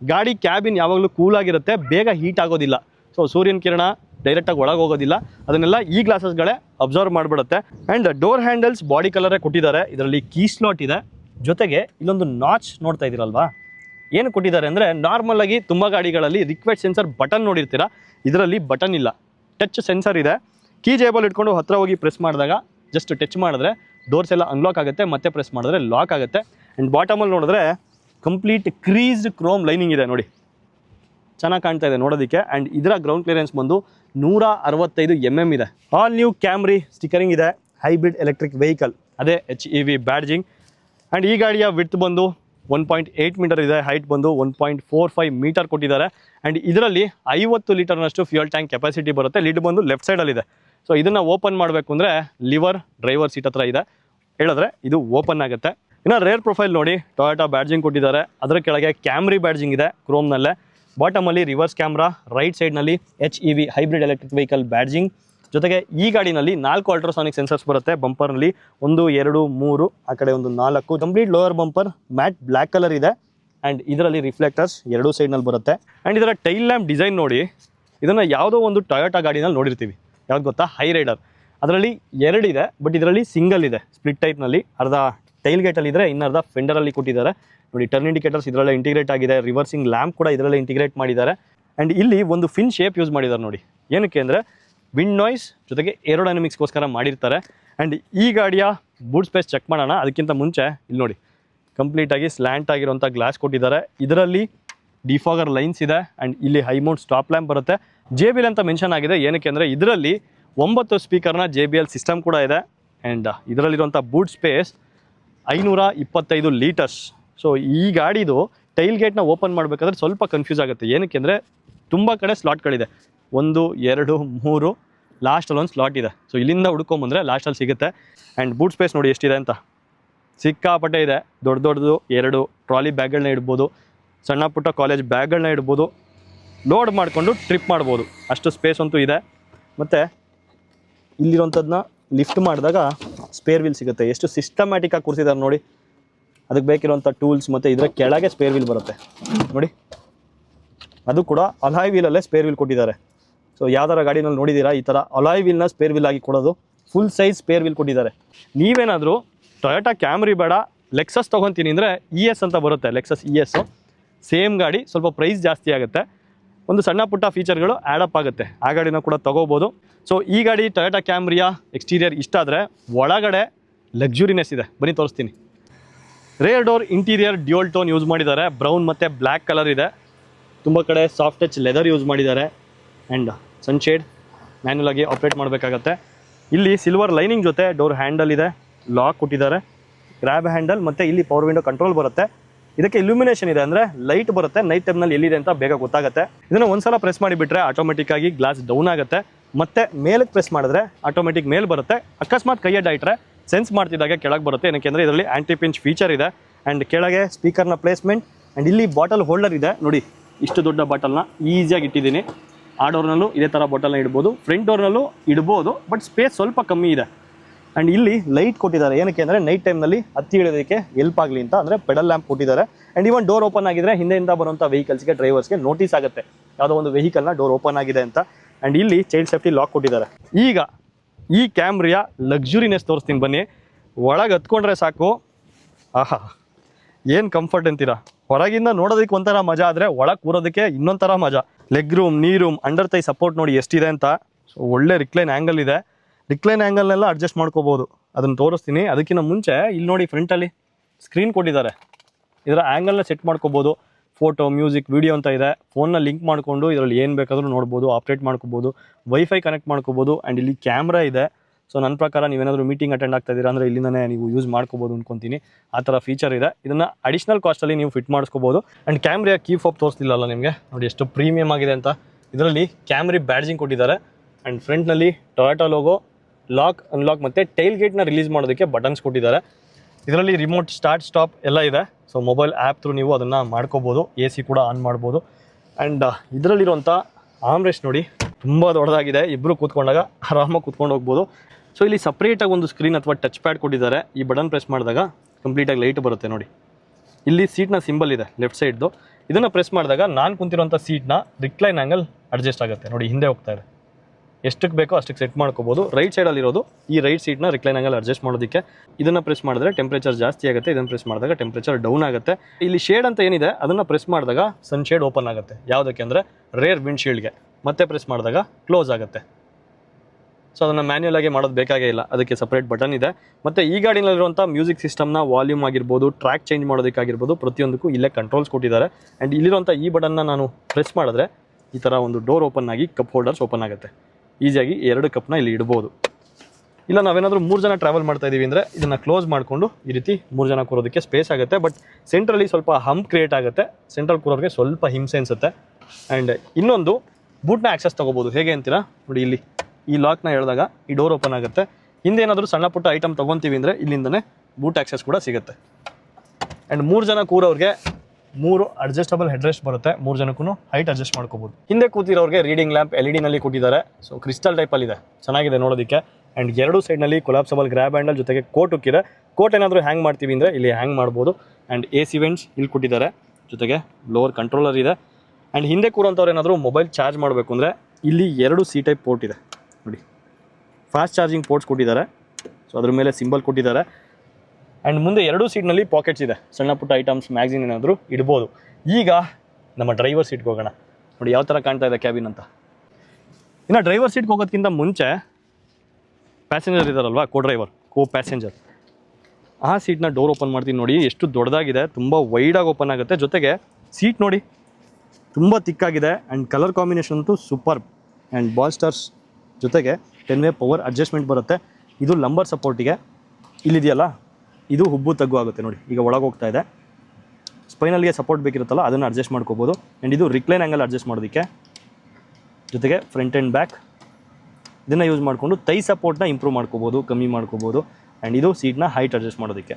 ಗಾಡಿ ಕ್ಯಾಬಿನ್ ಯಾವಾಗಲೂ ಕೂಲ್ ಆಗಿರುತ್ತೆ, ಬೇಗ ಹೀಟ್ ಆಗೋದಿಲ್ಲ. ಸೊ ಸೂರ್ಯನ ಕಿರಣ ಡೈರೆಕ್ಟಾಗಿ ಒಳಗೆ ಹೋಗೋದಿಲ್ಲ. ಅದನ್ನೆಲ್ಲ ಈ ಗ್ಲಾಸಸ್ಗಳೇ ಅಬ್ಸರ್ವ್ ಮಾಡಿಬಿಡುತ್ತೆ. ಆ್ಯಂಡ್ ಡೋರ್ ಹ್ಯಾಂಡಲ್ಸ್ ಬಾಡಿ ಕಲರೇ ಕೊಟ್ಟಿದ್ದಾರೆ. ಇದರಲ್ಲಿ ಕೀ ಸ್ಲಾಟ್ ಇದೆ. ಜೊತೆಗೆ ಇಲ್ಲೊಂದು ನಾಚ್ ನೋಡ್ತಾ ಇದ್ದೀರಲ್ವಾ? ಏನು ಕೊಟ್ಟಿದ್ದಾರೆ ಅಂದರೆ ನಾರ್ಮಲ್ ಆಗಿ ತುಂಬ ಗಾಡಿಗಳಲ್ಲಿ ರಿಕ್ವೆಸ್ಟ್ ಸೆನ್ಸರ್ ಬಟನ್ ನೋಡಿರ್ತೀರಾ? ಇದರಲ್ಲಿ ಬಟನ್ ಇಲ್ಲ. ಟಚ್ ಸೆನ್ಸರ್ ಇದೆ. ಕೀ ಜೇಬಲ್ ಇಟ್ಕೊಂಡು ಹತ್ರ ಹೋಗಿ ಪ್ರೆಸ್ ಮಾಡಿದಾಗ ಜಸ್ಟ್ ಟಚ್ ಮಾಡಿದ್ರೆ ಡೋರ್ಸ್ ಎಲ್ಲ ಅನ್ಲಾಕ್ ಆಗುತ್ತೆ, ಮತ್ತೆ ಪ್ರೆಸ್ ಮಾಡಿದ್ರೆ ಲಾಕ್ ಆಗುತ್ತೆ. ಆ್ಯಂಡ್ ಬಾಟಮಲ್ಲಿ ನೋಡಿದ್ರೆ ಕಂಪ್ಲೀಟ್ ಕ್ರೀಸ್ಡ್ ಕ್ರೋಮ್ ಲೈನಿಂಗ್ ಇದೆ ನೋಡಿ. ಚೆನ್ನಾಗಿ ಕಾಣ್ತಾ ಇದೆ ನೋಡೋದಕ್ಕೆ. ಆ್ಯಂಡ್ ಇದರ ಗ್ರೌಂಡ್ ಕ್ಲಿಯರೆನ್ಸ್ ಬಂದು ನೂರ ಅರವತ್ತೈದು ಎಂ ಎಂ ಇದೆ. ಆಲ್ ನ್ಯೂ ಕ್ಯಾಮ್ರಿ ಸ್ಟಿಕರಿಂಗ್ ಇದೆ. ಹೈಬ್ರಿಡ್ ಎಲೆಕ್ಟ್ರಿಕ್ ವೆಹಿಕಲ್ ಅದೇ H E V badging and ಈ ಗಾಡಿಯ ವಿಡ್ತ್ ಬಂದು ಒನ್ ಪಾಯಿಂಟ್ ಏಯ್ಟ್ ಮೀಟರ್ ಇದೆ ಹೈಟ್ ಬಂದು one point four five metre ಕೊಟ್ಟಿದ್ದಾರೆ. ಆ್ಯಂಡ್ ಇದರಲ್ಲಿ ಐವತ್ತು ಲೀಟರ್ನಷ್ಟು ಫ್ಯೂಯಲ್ ಟ್ಯಾಂಕ್ ಕೆಪಾಸಿಟಿ ಬರುತ್ತೆ. ಲಿಡ್ ಬಂದು ಲೆಫ್ಟ್ ಸೈಡಲ್ಲಿದೆ ಸೊ ಇದನ್ನು ಓಪನ್ ಮಾಡಬೇಕು ಅಂದರೆ ಲಿವರ್ ಡ್ರೈವರ್ ಸೀಟ್ ಹತ್ರ ಇದೆ. ಹೇಳಿದ್ರೆ ಇದು ಓಪನ್ ಆಗುತ್ತೆ. ಇನ್ನು ರೇರ್ ಪ್ರೊಫೈಲ್ ನೋಡಿ ಟೊಯೋಟಾ ಬ್ಯಾಡ್ಜಿಂಗ್ ಕೊಟ್ಟಿದ್ದಾರೆ. ಅದರ ಕೆಳಗೆ ಕ್ಯಾಮ್ರಿ ಬ್ಯಾಡ್ಜಿಂಗ್ ಇದೆ ಕ್ರೋಮ್ನಲ್ಲೇ ಬಾಟಮಲ್ಲಿ ರಿವರ್ಸ್ ಕ್ಯಾಮ್ರಾ ರೈಟ್ ಸೈಡ್ನಲ್ಲಿ H E V hybrid electric vehicle badging ಜೊತೆಗೆ ಈ ಗಾಡಿನಲ್ಲಿ ನಾಲ್ಕು ಅಲ್ಟ್ರಾಸಾನಿಕ್ ಸೆನ್ಸರ್ಸ್ ಬರುತ್ತೆ. ಬಂಪರ್ನಲ್ಲಿ ಒಂದು, ಎರಡು, ಮೂರು, ಆ ಕಡೆ ಒಂದು ನಾಲ್ಕು. Complete lower bumper matte black colour ಇದೆ. ಆ್ಯಂಡ್ ಇದರಲ್ಲಿ ರಿಫ್ಲೆಕ್ಟರ್ಸ್ ಎರಡೂ ಸೈಡ್ನಲ್ಲಿ ಬರುತ್ತೆ. ಆ್ಯಂಡ್ ಇದರ ಟೈಲ್ ಲ್ಯಾಂಪ್ ಡಿಸೈನ್ ನೋಡಿ, ಇದನ್ನು ಯಾವುದೋ ಒಂದು ಟೊಯೋಟಾ ಗಾಡಿನಲ್ಲಿ ನೋಡಿರ್ತೀವಿ. ಯಾವ್ದು ಗೊತ್ತಾ? ಹೈ ರೈಡರ್ ಅದರಲ್ಲಿ ಎರಡಿದೆ ಬಟ್ ಇದರಲ್ಲಿ ಸಿಂಗಲ್ ಇದೆ. ಸ್ಪ್ಲಿಟ್ ಟೈಪ್ನಲ್ಲಿ ಅರ್ಧ ಟೈಲ್ ಗೇಟಲ್ಲಿ ಇದ್ದರೆ ಇನ್ನರ್ಧ ಫೆಂಡರಲ್ಲಿ ಕೊಟ್ಟಿದ್ದಾರೆ. ನೋಡಿ ಟರ್ನ್ ಇಂಡಿಕೇಟರ್ಸ್ ಇದರಲ್ಲೇ ಇಂಟಿಗ್ರೇಟ್ ಆಗಿದೆ. ರಿವರ್ಸಿಂಗ್ ಲ್ಯಾಂಪ್ ಕೂಡ ಇದರಲ್ಲೇ ಇಂಟಿಗ್ರೇಟ್ ಮಾಡಿದ್ದಾರೆ. ಆ್ಯಂಡ್ ಇಲ್ಲಿ ಒಂದು ಫಿನ್ ಶೇಪ್ ಯೂಸ್ ಮಾಡಿದ್ದಾರೆ ನೋಡಿ. ಏನಕ್ಕೆ ಅಂದರೆ ವಿಂಡ್ ನಾಯ್ಸ್ ಜೊತೆಗೆ ಏರೋಡೈನಮಿಕ್ಸ್ಗೋಸ್ಕರ ಮಾಡಿರ್ತಾರೆ. ಆ್ಯಂಡ್ ಈ ಗಾಡಿಯ ಬೂಟ್ ಸ್ಪೇಸ್ ಚೆಕ್ ಮಾಡೋಣ. ಅದಕ್ಕಿಂತ ಮುಂಚೆ, ಇಲ್ಲಿ ನೋಡಿ ಕಂಪ್ಲೀಟಾಗಿ ಸ್ಲ್ಯಾಂಟ್ ಆಗಿರುವಂಥ ಗ್ಲಾಸ್ ಕೊಟ್ಟಿದ್ದಾರೆ. ಇದರಲ್ಲಿ ಡಿಫಾಗರ್ ಲೈನ್ಸ್ ಇದೆ ಆ್ಯಂಡ್ ಇಲ್ಲಿ ಹೈ ಮೌಂಟ್ ಸ್ಟಾಪ್ ಲ್ಯಾಂಪ್ ಬರುತ್ತೆ. ಜೆ ಬಿ ಅಂತ ಮೆನ್ಷನ್ ಆಗಿದೆ. ಏನಕ್ಕೆ ಅಂದರೆ ಇದರಲ್ಲಿ ಒಂಬತ್ತು ಸ್ಪೀಕರ್ನ ಜೆ ಬಿ ಎಲ್ ಸಿಸ್ಟಮ್ ಕೂಡ ಇದೆ. ಆ್ಯಂಡ್ ಇದರಲ್ಲಿರುವಂಥ ಬೂಟ್ ಸ್ಪೇಸ್ ಐನೂರ ಇಪ್ಪತ್ತೈದು ಲೀಟರ್ಸ್ ಸೊ ಈ ಗಾಡಿದು ಟೈಲ್ ಗೇಟ್ನ ಓಪನ್ ಮಾಡಬೇಕಾದ್ರೆ ಸ್ವಲ್ಪ ಕನ್ಫ್ಯೂಸ್ ಆಗುತ್ತೆ. ಏನಕ್ಕೆ ಅಂದರೆ ತುಂಬ ಕಡೆ ಸ್ಲಾಟ್ಗಳಿದೆ ಒಂದು, ಎರಡು, ಮೂರು ಲಾಸ್ಟಲ್ಲಿ ಒಂದು ಸ್ಲಾಟ್ ಇದೆ. ಸೊ ಇಲ್ಲಿಂದ ಹುಡ್ಕೊಂಬಂದರೆ ಲಾಸ್ಟಲ್ಲಿ ಸಿಗುತ್ತೆ. ಆ್ಯಂಡ್ ಬೂಟ್ ಸ್ಪೇಸ್ ನೋಡಿ ಎಷ್ಟಿದೆ ಅಂತ. ಸಿಕ್ಕಾಪಟ್ಟೆ ಇದೆ. ದೊಡ್ಡ ದೊಡ್ಡದು ಎರಡು ಟ್ರಾಲಿ ಬ್ಯಾಗ್ಗಳನ್ನ ಇಡ್ಬೋದು. ಸಣ್ಣ ಪುಟ್ಟ ಕಾಲೇಜ್ ಬ್ಯಾಗ್ಗಳನ್ನ ಇಡ್ಬೋದು. ಲೋಡ್ ಮಾಡಿಕೊಂಡು ಟ್ರಿಪ್ ಮಾಡ್ಬೋದು. ಅಷ್ಟು ಸ್ಪೇಸ್ ಅಂತೂ ಇದೆ. ಮತ್ತು ಇಲ್ಲಿರೋಂಥದ್ದನ್ನ ಲಿಫ್ಟ್ ಮಾಡಿದಾಗ ಸ್ಪೇರ್ ವೀಲ್ ಸಿಗುತ್ತೆ. ಎಷ್ಟು ಸಿಸ್ಟಮ್ಯಾಟಿಕ್ಕಾಗಿ ಕೂರಿಸಿದ್ದಾರೆ ನೋಡಿ. ಅದಕ್ಕೆ ಬೇಕಿರುವಂಥ ಟೂಲ್ಸ್ ಮತ್ತು ಇದರ ಕೆಳಗೆ ಸ್ಪೇರ್ ವೀಲ್ ಬರುತ್ತೆ. ನೋಡಿ. ಅದು ಕೂಡ ಅಲಾಯ್ ವೀಲಲ್ಲೇ ಸ್ಪೇರ್ ವೀಲ್ ಕೊಟ್ಟಿದ್ದಾರೆ. ಸೊ ಯಾವ್ದಾರ ಗಾಡಿನಲ್ಲಿ ನೋಡಿದ್ದೀರಾ? ಈ ಥರ ಅಲಾಯ್ ವೀಲ್ನ ಸ್ಪೇರ್ ವೀಲ್ ಆಗಿ ಕೊಡೋದು. ಫುಲ್ ಸೈಜ್ ಸ್ಪೇರ್ ವೀಲ್ ಕೊಟ್ಟಿದ್ದಾರೆ. ನೀವೇನಾದರೂ ಟೊಯೋಟಾ ಕ್ಯಾಮ್ರಿ ಬೇಡ ಲೆಕ್ಸಸ್ ತೊಗೊತೀನಿ ಅಂದರೆ ಇ ಎಸ್ ಅಂತ ಬರುತ್ತೆ ಲೆಕ್ಸಸ್ ಇ ಎಸ್ಸು ಸೇಮ್ ಗಾಡಿ, ಸ್ವಲ್ಪ ಪ್ರೈಸ್ ಜಾಸ್ತಿ ಆಗುತ್ತೆ. ಒಂದು ಸಣ್ಣ ಪುಟ್ಟ ಫೀಚರ್ಗಳು ಆ್ಯಡಪ್ ಆಗುತ್ತೆ. ಆ ಗಾಡಿನ ಕೂಡ ತೊಗೋಬೋದು. ಸೊ ಈ ಗಾಡಿ ಟೊಯೋಟಾ ಕ್ಯಾಮ್ರಿಯ ಎಕ್ಸ್ಟೀರಿಯರ್ ಇಷ್ಟ ಆದರೆ ಒಳಗಡೆ ಲಕ್ಸುರಿನೆಸ್ ಇದೆ. ಬನ್ನಿ, ತೋರಿಸ್ತೀನಿ. Rear door interior dual tone use ಮಾಡಿದ್ದಾರೆ. ಬ್ರೌನ್ ಮತ್ತು ಬ್ಲ್ಯಾಕ್ ಕಲರ್ ಇದೆ. ತುಂಬ ಕಡೆ ಸಾಫ್ಟ್ ಟಚ್ ಲೆದರ್ ಯೂಸ್ ಮಾಡಿದ್ದಾರೆ. ಆ್ಯಂಡ್ ಸನ್ಶೇಡ್ ಮ್ಯಾನ್ಯಲ್ ಆಗಿ ಆಪ್ರೇಟ್ ಮಾಡಬೇಕಾಗತ್ತೆ. ಇಲ್ಲಿ ಸಿಲ್ವರ್ ಲೈನಿಂಗ್ ಜೊತೆ ಡೋರ್ ಹ್ಯಾಂಡಲ್ ಇದೆ. ಲಾಕ್ ಕೊಟ್ಟಿದ್ದಾರೆ. ಗ್ರ್ಯಾಬ್ ಹ್ಯಾಂಡಲ್ ಮತ್ತು ಇಲ್ಲಿ ಪವರ್ ವಿಂಡೋ ಕಂಟ್ರೋಲ್ ಬರುತ್ತೆ. ಇದಕ್ಕೆ ಇಲ್ಯುಮಿನೇಷನ್ ಇದೆ ಅಂದರೆ ಲೈಟ್ ಬರುತ್ತೆ. ನೈಟ್ ಟೈಮ್ನಲ್ಲಿ ಎಲ್ಲಿದೆ ಅಂತ ಬೇಗ ಗೊತ್ತಾಗುತ್ತೆ. ಇದನ್ನು ಒಂದ್ಸಲ ಪ್ರೆಸ್ ಮಾಡಿಬಿಟ್ರೆ ಆಟೋಮೆಟಿಕ್ಕಾಗಿ ಗ್ಲಾಸ್ ಡೌನ್ ಆಗುತ್ತೆ. ಮತ್ತೆ ಮೇಲಕ್ಕೆ ಪ್ರೆಸ್ ಮಾಡಿದ್ರೆ ಆಟೋಮೆಟಿಕ್ ಮೇಲೆ ಬರುತ್ತೆ. ಅಕಸ್ಮಾತ್ ಕೈ ಅಡ್ಡಾಯಿಟ್ರೆ ಸೆನ್ಸ್ ಮಾಡ್ತಿದ್ದಾಗ ಕೆಳಗೆ ಬರುತ್ತೆ. ಏನಕ್ಕೆ ಅಂದರೆ ಇದರಲ್ಲಿ ಆ್ಯಂಟಿ ಪಿಂಚ್ ಫೀಚರ್ ಇದೆ. ಆ್ಯಂಡ್ ಕೆಳಗೆ ಸ್ಪೀಕರ್ನ ಪ್ಲೇಸ್ಮೆಂಟ್ ಆ್ಯಂಡ್ ಇಲ್ಲಿ ಬಾಟಲ್ ಹೋಲ್ಡರ್ ಇದೆ. ನೋಡಿ, ಇಷ್ಟು ದೊಡ್ಡ ಬಾಟಲ್ನ ಈಸಿಯಾಗಿ ಇಟ್ಟಿದ್ದೀನಿ. ಆ ಡೋರ್ನಲ್ಲೂ ಇದೇ ಥರ ಬಾಟಲ್ನ ಇಡ್ಬೋದು. ಫ್ರಂಟ್ ಡೋರ್ನಲ್ಲೂ ಇಡ್ಬೋದು ಬಟ್ ಸ್ಪೇಸ್ ಸ್ವಲ್ಪ ಕಮ್ಮಿ ಇದೆ. ಆ್ಯಂಡ್ ಇಲ್ಲಿ ಲೈಟ್ ಕೊಟ್ಟಿದ್ದಾರೆ. ಏನಕ್ಕೆ ಅಂದರೆ ನೈಟ್ ಟೈಮ್ನಲ್ಲಿ ಹತ್ತಿ ಇಡೋದಕ್ಕೆ ಹೆಲ್ಪ್ ಆಗಲಿ ಅಂತ ಅಂದರೆ ಪೆಡಲ್ ಲ್ಯಾಂಪ್ ಕೊಟ್ಟಿದ್ದಾರೆ. ಆ್ಯಂಡ್ ಇವನ್ ಡೋರ್ ಓಪನ್ ಆಗಿದ್ರೆ ಹಿಂದೆಯಿಂದ ಬರುವಂಥ ವೆಹಿಕಲ್ಸ್ಗೆ ಡ್ರೈವರ್ಸ್ಗೆ ನೋಟಿಸ್ ಆಗುತ್ತೆ. ಯಾವುದೋ ಒಂದು ವೆಹಿಕಲ್ನ ಡೋರ್ ಓಪನ್ ಆಗಿದೆ ಅಂತ. ಆ್ಯಂಡ್ ಇಲ್ಲಿ ಚೈಲ್ಡ್ ಸೇಫ್ಟಿ ಲಾಕ್ ಕೊಟ್ಟಿದ್ದಾರೆ. ಈಗ ಈ ಕ್ಯಾಮ್ರಿಯ ಲಕ್ಸುರಿನೆಸ್ ತೋರಿಸ್ತೀನಿ ಬನ್ನಿ. ಒಳಗೆ ಹತ್ಕೊಂಡ್ರೆ ಸಾಕು. ಆಹಾ, ಏನು ಕಂಫರ್ಟ್ ಅಂತೀರಾ? ಹೊರಗಿಂದ ನೋಡೋದಕ್ಕೆ ಒಂಥರ ಮಜಾ, ಆದರೆ ಒಳಗೆ ಕೂರೋದಕ್ಕೆ ಇನ್ನೊಂಥರ ಮಜಾ. Leg room knee room under thigh support ನೋಡಿ ಎಷ್ಟಿದೆ ಅಂತ. ಸೊ ಒಳ್ಳೆ ರಿಕ್ಲೈನ್ ಆ್ಯಂಗಲ್ ಇದೆ. ರಿಕ್ಲೈನ್ ಆ್ಯಂಗಲ್ನೆಲ್ಲ ಅಡ್ಜಸ್ಟ್ ಮಾಡ್ಕೋಬೋದು. ಅದನ್ನು ತೋರಿಸ್ತೀನಿ. ಅದಕ್ಕಿಂತ ಮುಂಚೆ, ಇಲ್ಲಿ ನೋಡಿ ಫ್ರಂಟಲ್ಲಿ ಸ್ಕ್ರೀನ್ ಕೊಟ್ಟಿದ್ದಾರೆ. ಇದರ ಆ್ಯಂಗಲ್ನ ಸೆಟ್ ಮಾಡ್ಕೋಬೋದು. ಫೋಟೋ ಮ್ಯೂಸಿಕ್ ವೀಡಿಯೋ ಅಂತ ಇದೆ. ಫೋನ್ನ ಲಿಂಕ್ ಮಾಡಿಕೊಂಡು ಇದರಲ್ಲಿ ಏನು ಬೇಕಾದರೂ ನೋಡ್ಬೋದು ಆಪ್ರೇಟ್ ಮಾಡ್ಕೋಬೋದು. ವೈಫೈ ಕನೆಕ್ಟ್ ಮಾಡ್ಕೋಬೋದು. ಆ್ಯಂಡ್ ಇಲ್ಲಿ ಕ್ಯಾಮ್ರಾ ಇದೆ. ಸೊ ನನ್ನ ಪ್ರಕಾರ ನೀವೇನಾದರೂ ಮೀಟಿಂಗ್ ಅಟೆಂಡ್ ಆಗ್ತಾ ಇದ್ದೀರಾ ಅಂದರೆ ಇಲ್ಲಿಂದನೇ ನೀವು ಯೂಸ್ ಮಾಡ್ಕೋಬೋದು ಅಂದ್ಕೊತೀನಿ ಆ ಥರ ಫೀಚರ್ ಇದೆ. ಇದನ್ನು ಅಡಿಷ್ನಲ್ ಕಾಸ್ಟಲ್ಲಿ ನೀವು ಫಿಟ್ ಮಾಡಿಸ್ಕೋಬೋದು. ಆ್ಯಂಡ್ ಕ್ಯಾಮ್ರಿಯ ಕೀ ಫೋಪ್ ತೋರಿಸ್ತಿಲ್ಲಲ್ಲ ನಿಮಗೆ? ನೋಡಿ ಎಷ್ಟು ಪ್ರೀಮಿಯಮ್ ಆಗಿದೆ ಅಂತ. ಇದರಲ್ಲಿ ಕ್ಯಾಮ್ರಿ ಬ್ಯಾಡ್ಜಿಂಗ್ ಕೊಟ್ಟಿದ್ದಾರೆ. ಆ್ಯಂಡ್ ಫ್ರಂಟ್ನಲ್ಲಿ ಟೊಯಾಟೋ ಲೋಗೋ ಲಾಕ್ ಅನ್ಲಾಕ್ ಮತ್ತು ಟೈಲ್ ಗೇಟ್ನ ರಿಲೀಸ್ ಮಾಡೋದಕ್ಕೆ ಬಟನ್ಸ್ ಕೊಟ್ಟಿದ್ದಾರೆ. ಇದರಲ್ಲಿ ರಿಮೋಟ್ ಸ್ಟಾರ್ಟ್ ಸ್ಟಾಪ್ ಎಲ್ಲ ಇದೆ. ಸೊ ಮೊಬೈಲ್ ಆ್ಯಪ್ ಥ್ರೂ ನೀವು ಅದನ್ನು ಮಾಡ್ಕೋಬೋದು. ಎ ಸಿ ಕೂಡ ಆನ್ ಮಾಡ್ಬೋದು. ಆ್ಯಂಡ್ ಇದರಲ್ಲಿರುವಂಥ ಆಮ್ರೆಸ್ಟ್ ನೋಡಿ, ತುಂಬ ದೊಡ್ಡದಾಗಿದೆ. ಇಬ್ಬರು ಕೂತ್ಕೊಂಡಾಗ ಆರಾಮಾಗಿ ಕೂತ್ಕೊಂಡು ಹೋಗ್ಬೋದು. ಸೊ ಇಲ್ಲಿ ಸಪ್ರೇಟಾಗಿ ಒಂದು ಸ್ಕ್ರೀನ್ ಅಥವಾ ಟಚ್ ಪ್ಯಾಡ್ ಕೊಟ್ಟಿದ್ದಾರೆ. ಈ ಬಟನ್ ಪ್ರೆಸ್ ಮಾಡಿದಾಗ ಕಂಪ್ಲೀಟಾಗಿ ಲೈಟ್ ಬರುತ್ತೆ ನೋಡಿ. ಇಲ್ಲಿ ಸೀಟ್ನ ಸಿಂಬಲ್ ಇದೆ ಲೆಫ್ಟ್ ಸೈಡ್ದು ಇದನ್ನು ಪ್ರೆಸ್ ಮಾಡಿದಾಗ ನಾನು ಕುಂತಿರೋಂಥ ಸೀಟ್ನ ರಿಕ್ಲೈನ್ ಆ್ಯಂಗಲ್ ಅಡ್ಜಸ್ಟ್ ಆಗುತ್ತೆ. ನೋಡಿ, ಹಿಂದೆ ಹೋಗ್ತಾ ಇದೆ. ಎಷ್ಟಕ್ಕೆ ಬೇಕೋ ಅಷ್ಟಕ್ಕೆ ಸೆಟ್ ಮಾಡ್ಕೋಬೋದು. ರೈಟ್ ಸೈಡಲ್ಲಿರೋದು ಈ ರೈಟ್ ಸೀಟ್ನ ರಿಕ್ಲೈನ್ ಆ್ಯಂಗಲ್ ಅಡ್ಜಸ್ಟ್ ಮಾಡೋದಕ್ಕೆ. ಇದನ್ನು ಪ್ರೆಸ್ ಮಾಡಿದ್ರೆ ಟೆಂಪ್ರೇಚರ್ ಜಾಸ್ತಿ ಆಗುತ್ತೆ. ಇದನ್ನು ಪ್ರೆಸ್ ಮಾಡಿದಾಗ ಟೆಂಪ್ರೇಚರ್ ಡೌನ್ ಆಗುತ್ತೆ. ಇಲ್ಲಿ ಶೇಡ್ ಅಂತ ಏನಿದೆ, ಅದನ್ನು ಪ್ರೆಸ್ ಮಾಡಿದಾಗ ಸನ್ ಶೇಡ್ ಓಪನ್ ಆಗುತ್ತೆ. ಯಾವುದಕ್ಕೆ ಅಂದರೆ ರೇರ್ ವಿಂಡ್ಶೀಲ್ಡ್ಗೆ ಮತ್ತೆ ಪ್ರೆಸ್ ಮಾಡಿದಾಗ ಕ್ಲೋಸ್ ಆಗುತ್ತೆ. ಸೊ ಅದನ್ನು ಮ್ಯಾನ್ಯಲ್ ಆಗಿ ಮಾಡೋದು ಬೇಕಾಗೇ ಇಲ್ಲ. ಅದಕ್ಕೆ ಸಪ್ರೇಟ್ ಬಟನ್ ಇದೆ. ಮತ್ತು ಈ ಗಾಡಿನಲ್ಲಿರುವಂಥ ಮ್ಯೂಸಿಕ್ ಸಿಸ್ಟಮ್ನ ವಾಲ್ಯೂಮ್ ಆಗಿರ್ಬೋದು ಟ್ರ್ಯಾಕ್ ಚೇಂಜ್ ಮಾಡೋದಕ್ಕಾಗಿರ್ಬೋದು ಪ್ರತಿಯೊಂದಕ್ಕೂ ಇಲ್ಲೇ ಕಂಟ್ರೋಲ್ಸ್ ಕೊಟ್ಟಿದ್ದಾರೆ. ಆ್ಯಂಡ್ ಇಲ್ಲಿರುವಂಥ ಈ ಬಟನ್ನ ನಾನು ಪ್ರೆಸ್ ಮಾಡಿದ್ರೆ ಈ ಥರ ಒಂದು ಡೋರ್ ಓಪನ್ ಆಗಿ ಕಪ್ ಹೋಲ್ಡರ್ಸ್ ಓಪನ್ ಆಗುತ್ತೆ. ಈಸಿಯಾಗಿ ಎರಡು ಕಪ್ನ ಇಲ್ಲಿ ಇಡ್ಬೋದು. ಇಲ್ಲ, ನಾವೇನಾದರೂ ಮೂರು ಜನ ಟ್ರಾವೆಲ್ ಮಾಡ್ತಾ ಇದೀವಿ ಅಂದರೆ ಇದನ್ನು ಕ್ಲೋಸ್ ಮಾಡಿಕೊಂಡು ಈ ರೀತಿ ಮೂರು ಜನ ಕೂರೋದಕ್ಕೆ ಸ್ಪೇಸ್ ಆಗುತ್ತೆ. ಬಟ್ ಸೆಂಟ್ರಲ್ಲಿ ಸ್ವಲ್ಪ ಹಂಪ್ ಕ್ರಿಯೇಟ್ ಆಗುತ್ತೆ. ಸೆಂಟ್ರಲ್ ಕೂರೋರಿಗೆ ಸ್ವಲ್ಪ ಹಿಂಸೆ ಅನಿಸುತ್ತೆ. ಆ್ಯಂಡ್ ಇನ್ನೊಂದು ಬೂಟ್ನ ಆ್ಯಕ್ಸಸ್ ತೊಗೋಬೋದು. ಹೇಗೆ ಅಂತೀರಾ? ನೋಡಿ ಇಲ್ಲಿ. ಈ ಲಾಕ್ನ ಹೇಳಿದಾಗ ಈ ಡೋರ್ ಓಪನ್ ಆಗುತ್ತೆ. ಹಿಂದೆ ಏನಾದರೂ ಸಣ್ಣ ಪುಟ್ಟ ಐಟಮ್ ತೊಗೊತೀವಿ ಅಂದರೆ ಇಲ್ಲಿಂದನೇ ಬೂಟ್ ಆಕ್ಸೆಸ್ ಕೂಡ ಸಿಗುತ್ತೆ. ಆ್ಯಂಡ್ ಮೂರು ಜನ ಕೂರೋರಿಗೆ ಮೂರು ಅಡ್ಜಸ್ಟಬಲ್ ಹೆಡ್ರೆಸ್ಟ್ ಬರುತ್ತೆ. ಮೂರು ಜನಕ್ಕೂ ಹೈಟ್ ಅಡ್ಜಸ್ಟ್ ಮಾಡ್ಕೋಬೋದು. ಹಿಂದೆ ಕೂತಿರೋರಿಗೆ ರೀಡಿಂಗ್ ಲ್ಯಾಂಪ್ ಎಲ್ ಇ ಡಿನಲ್ಲಿ ಕೊಟ್ಟಿದ್ದಾರೆ ಸೊ ಕ್ರಿಸ್ಟಲ್ ಟೈಪಲ್ಲಿ ಇದೆ. ಚೆನ್ನಾಗಿದೆ ನೋಡೋದಕ್ಕೆ. ಆ್ಯಂಡ್ ಎರಡು ಸೈಡ್ನಲ್ಲಿ ಕೊಲಾಪ್ಸಬಲ್ ಗ್ರ್ಯಾಬ್ ಹ್ಯಾಂಡಲ್ ಜೊತೆಗೆ ಕೋಟ್ ಉಕ್ಕಿದೆ. ಕೋಟ್ ಏನಾದರೂ ಹ್ಯಾಂಗ್ ಮಾಡ್ತೀವಿ ಅಂದರೆ ಇಲ್ಲಿ ಹ್ಯಾಂಗ್ ಮಾಡ್ಬೋದು. ಆ್ಯಂಡ್ ಎ ಸಿ ವೆಂಟ್ಸ್ ಇಲ್ಲಿ ಕೊಟ್ಟಿದ್ದಾರೆ ಜೊತೆಗೆ ಲೋವರ್ ಕಂಟ್ರೋಲರ್ ಇದೆ. ಆ್ಯಂಡ್ ಹಿಂದೆ ಕೂರೋಂಥವ್ರು ಏನಾದರೂ ಮೊಬೈಲ್ ಚಾರ್ಜ್ ಮಾಡಬೇಕು ಅಂದರೆ ಇಲ್ಲಿ ಎರಡು ಸಿ ಟೈಪ್ ಪೋರ್ಟ್ ಇದೆ. ಫಾಸ್ಟ್ ಚಾರ್ಜಿಂಗ್ ಪೋರ್ಟ್ಸ್ ಕೊಟ್ಟಿದ್ದಾರೆ. ಸೊ ಅದ್ರ ಮೇಲೆ ಸಿಂಬಲ್ ಕೊಟ್ಟಿದ್ದಾರೆ. ಆ್ಯಂಡ್ ಮುಂದೆ ಎರಡೂ ಸೀಟ್ನಲ್ಲಿ ಪಾಕೆಟ್ಸ್ ಇದೆ. ಸಣ್ಣ ಪುಟ್ಟ ಐಟಮ್ಸ್ ಮ್ಯಾಗ್ಝಿನ್ ಏನಾದರೂ ಇಡ್ಬೋದು. ಈಗ ನಮ್ಮ ಡ್ರೈವರ್ ಸೀಟ್ಗೆ ಹೋಗೋಣ. ನೋಡಿ, ಯಾವ ಥರ ಕಾಣ್ತಾ ಇದೆ ಕ್ಯಾಬಿನ್ ಅಂತ. ಇನ್ನು ಡ್ರೈವರ್ ಸೀಟ್ಗೆ ಹೋಗೋದಕ್ಕಿಂತ ಮುಂಚೆ ಪ್ಯಾಸೆಂಜರ್ ಇದ್ದಾರಲ್ವಾ ಕೋ ಡ್ರೈವರ್ ಕೋ ಪ್ಯಾಸೆಂಜರ್ ಆ ಸೀಟ್ನ ಡೋರ್ ಓಪನ್ ಮಾಡ್ತೀನಿ ನೋಡಿ. ಎಷ್ಟು ದೊಡ್ಡದಾಗಿದೆ. ತುಂಬ ವೈಡಾಗಿ ಓಪನ್ ಆಗುತ್ತೆ. ಜೊತೆಗೆ ಸೀಟ್ ನೋಡಿ, ತುಂಬ ತಿಕ್ಕಾಗಿದೆ ಆ್ಯಂಡ್ ಕಲರ್ ಕಾಂಬಿನೇಷನ್ ಅಂತೂ ಸೂಪರ್ ಆ್ಯಂಡ್ ಬಾಲ್ಸ್ಟರ್ಸ್ ಜೊತೆಗೆ ಟೆನ್ ವೇ ಪವರ್ ಅಡ್ಜಸ್ಟ್ಮೆಂಟ್ ಬರುತ್ತೆ. ಇದು ಲಂಬರ್ ಸಪೋರ್ಟಿಗೆ ಇಲ್ಲಿದೆಯಲ್ಲ? ಇದು ಹುಬ್ಬು ತಗ್ಗು ಆಗುತ್ತೆ ನೋಡಿ. ಈಗ ಒಳಗೆ ಹೋಗ್ತಾ ಇದೆ. ಸ್ಪೈನಲ್ಗೆ ಸಪೋರ್ಟ್ ಬೇಕಿರುತ್ತಲ್ಲ, ಅದನ್ನು ಅಡ್ಜಸ್ಟ್ ಮಾಡ್ಕೋಬೋದು. ಆ್ಯಂಡ್ ಇದು ರಿಕ್ಲೈನ್ ಆ್ಯಂಗಲ್ ಅಡ್ಜಸ್ಟ್ ಮಾಡೋದಕ್ಕೆ. ಜೊತೆಗೆ ಫ್ರಂಟ್ ಆ್ಯಂಡ್ ಬ್ಯಾಕ್ ಇದನ್ನು ಯೂಸ್ ಮಾಡಿಕೊಂಡು ತೈ ಸಪೋರ್ಟ್ನ ಇಂಪ್ರೂವ್ ಮಾಡ್ಕೋಬೋದು, ಕಮ್ಮಿ ಮಾಡ್ಕೋಬೋದು. ಆ್ಯಂಡ್ ಇದು ಸೀಟ್ನ ಹೈಟ್ ಅಡ್ಜಸ್ಟ್ ಮಾಡೋದಕ್ಕೆ.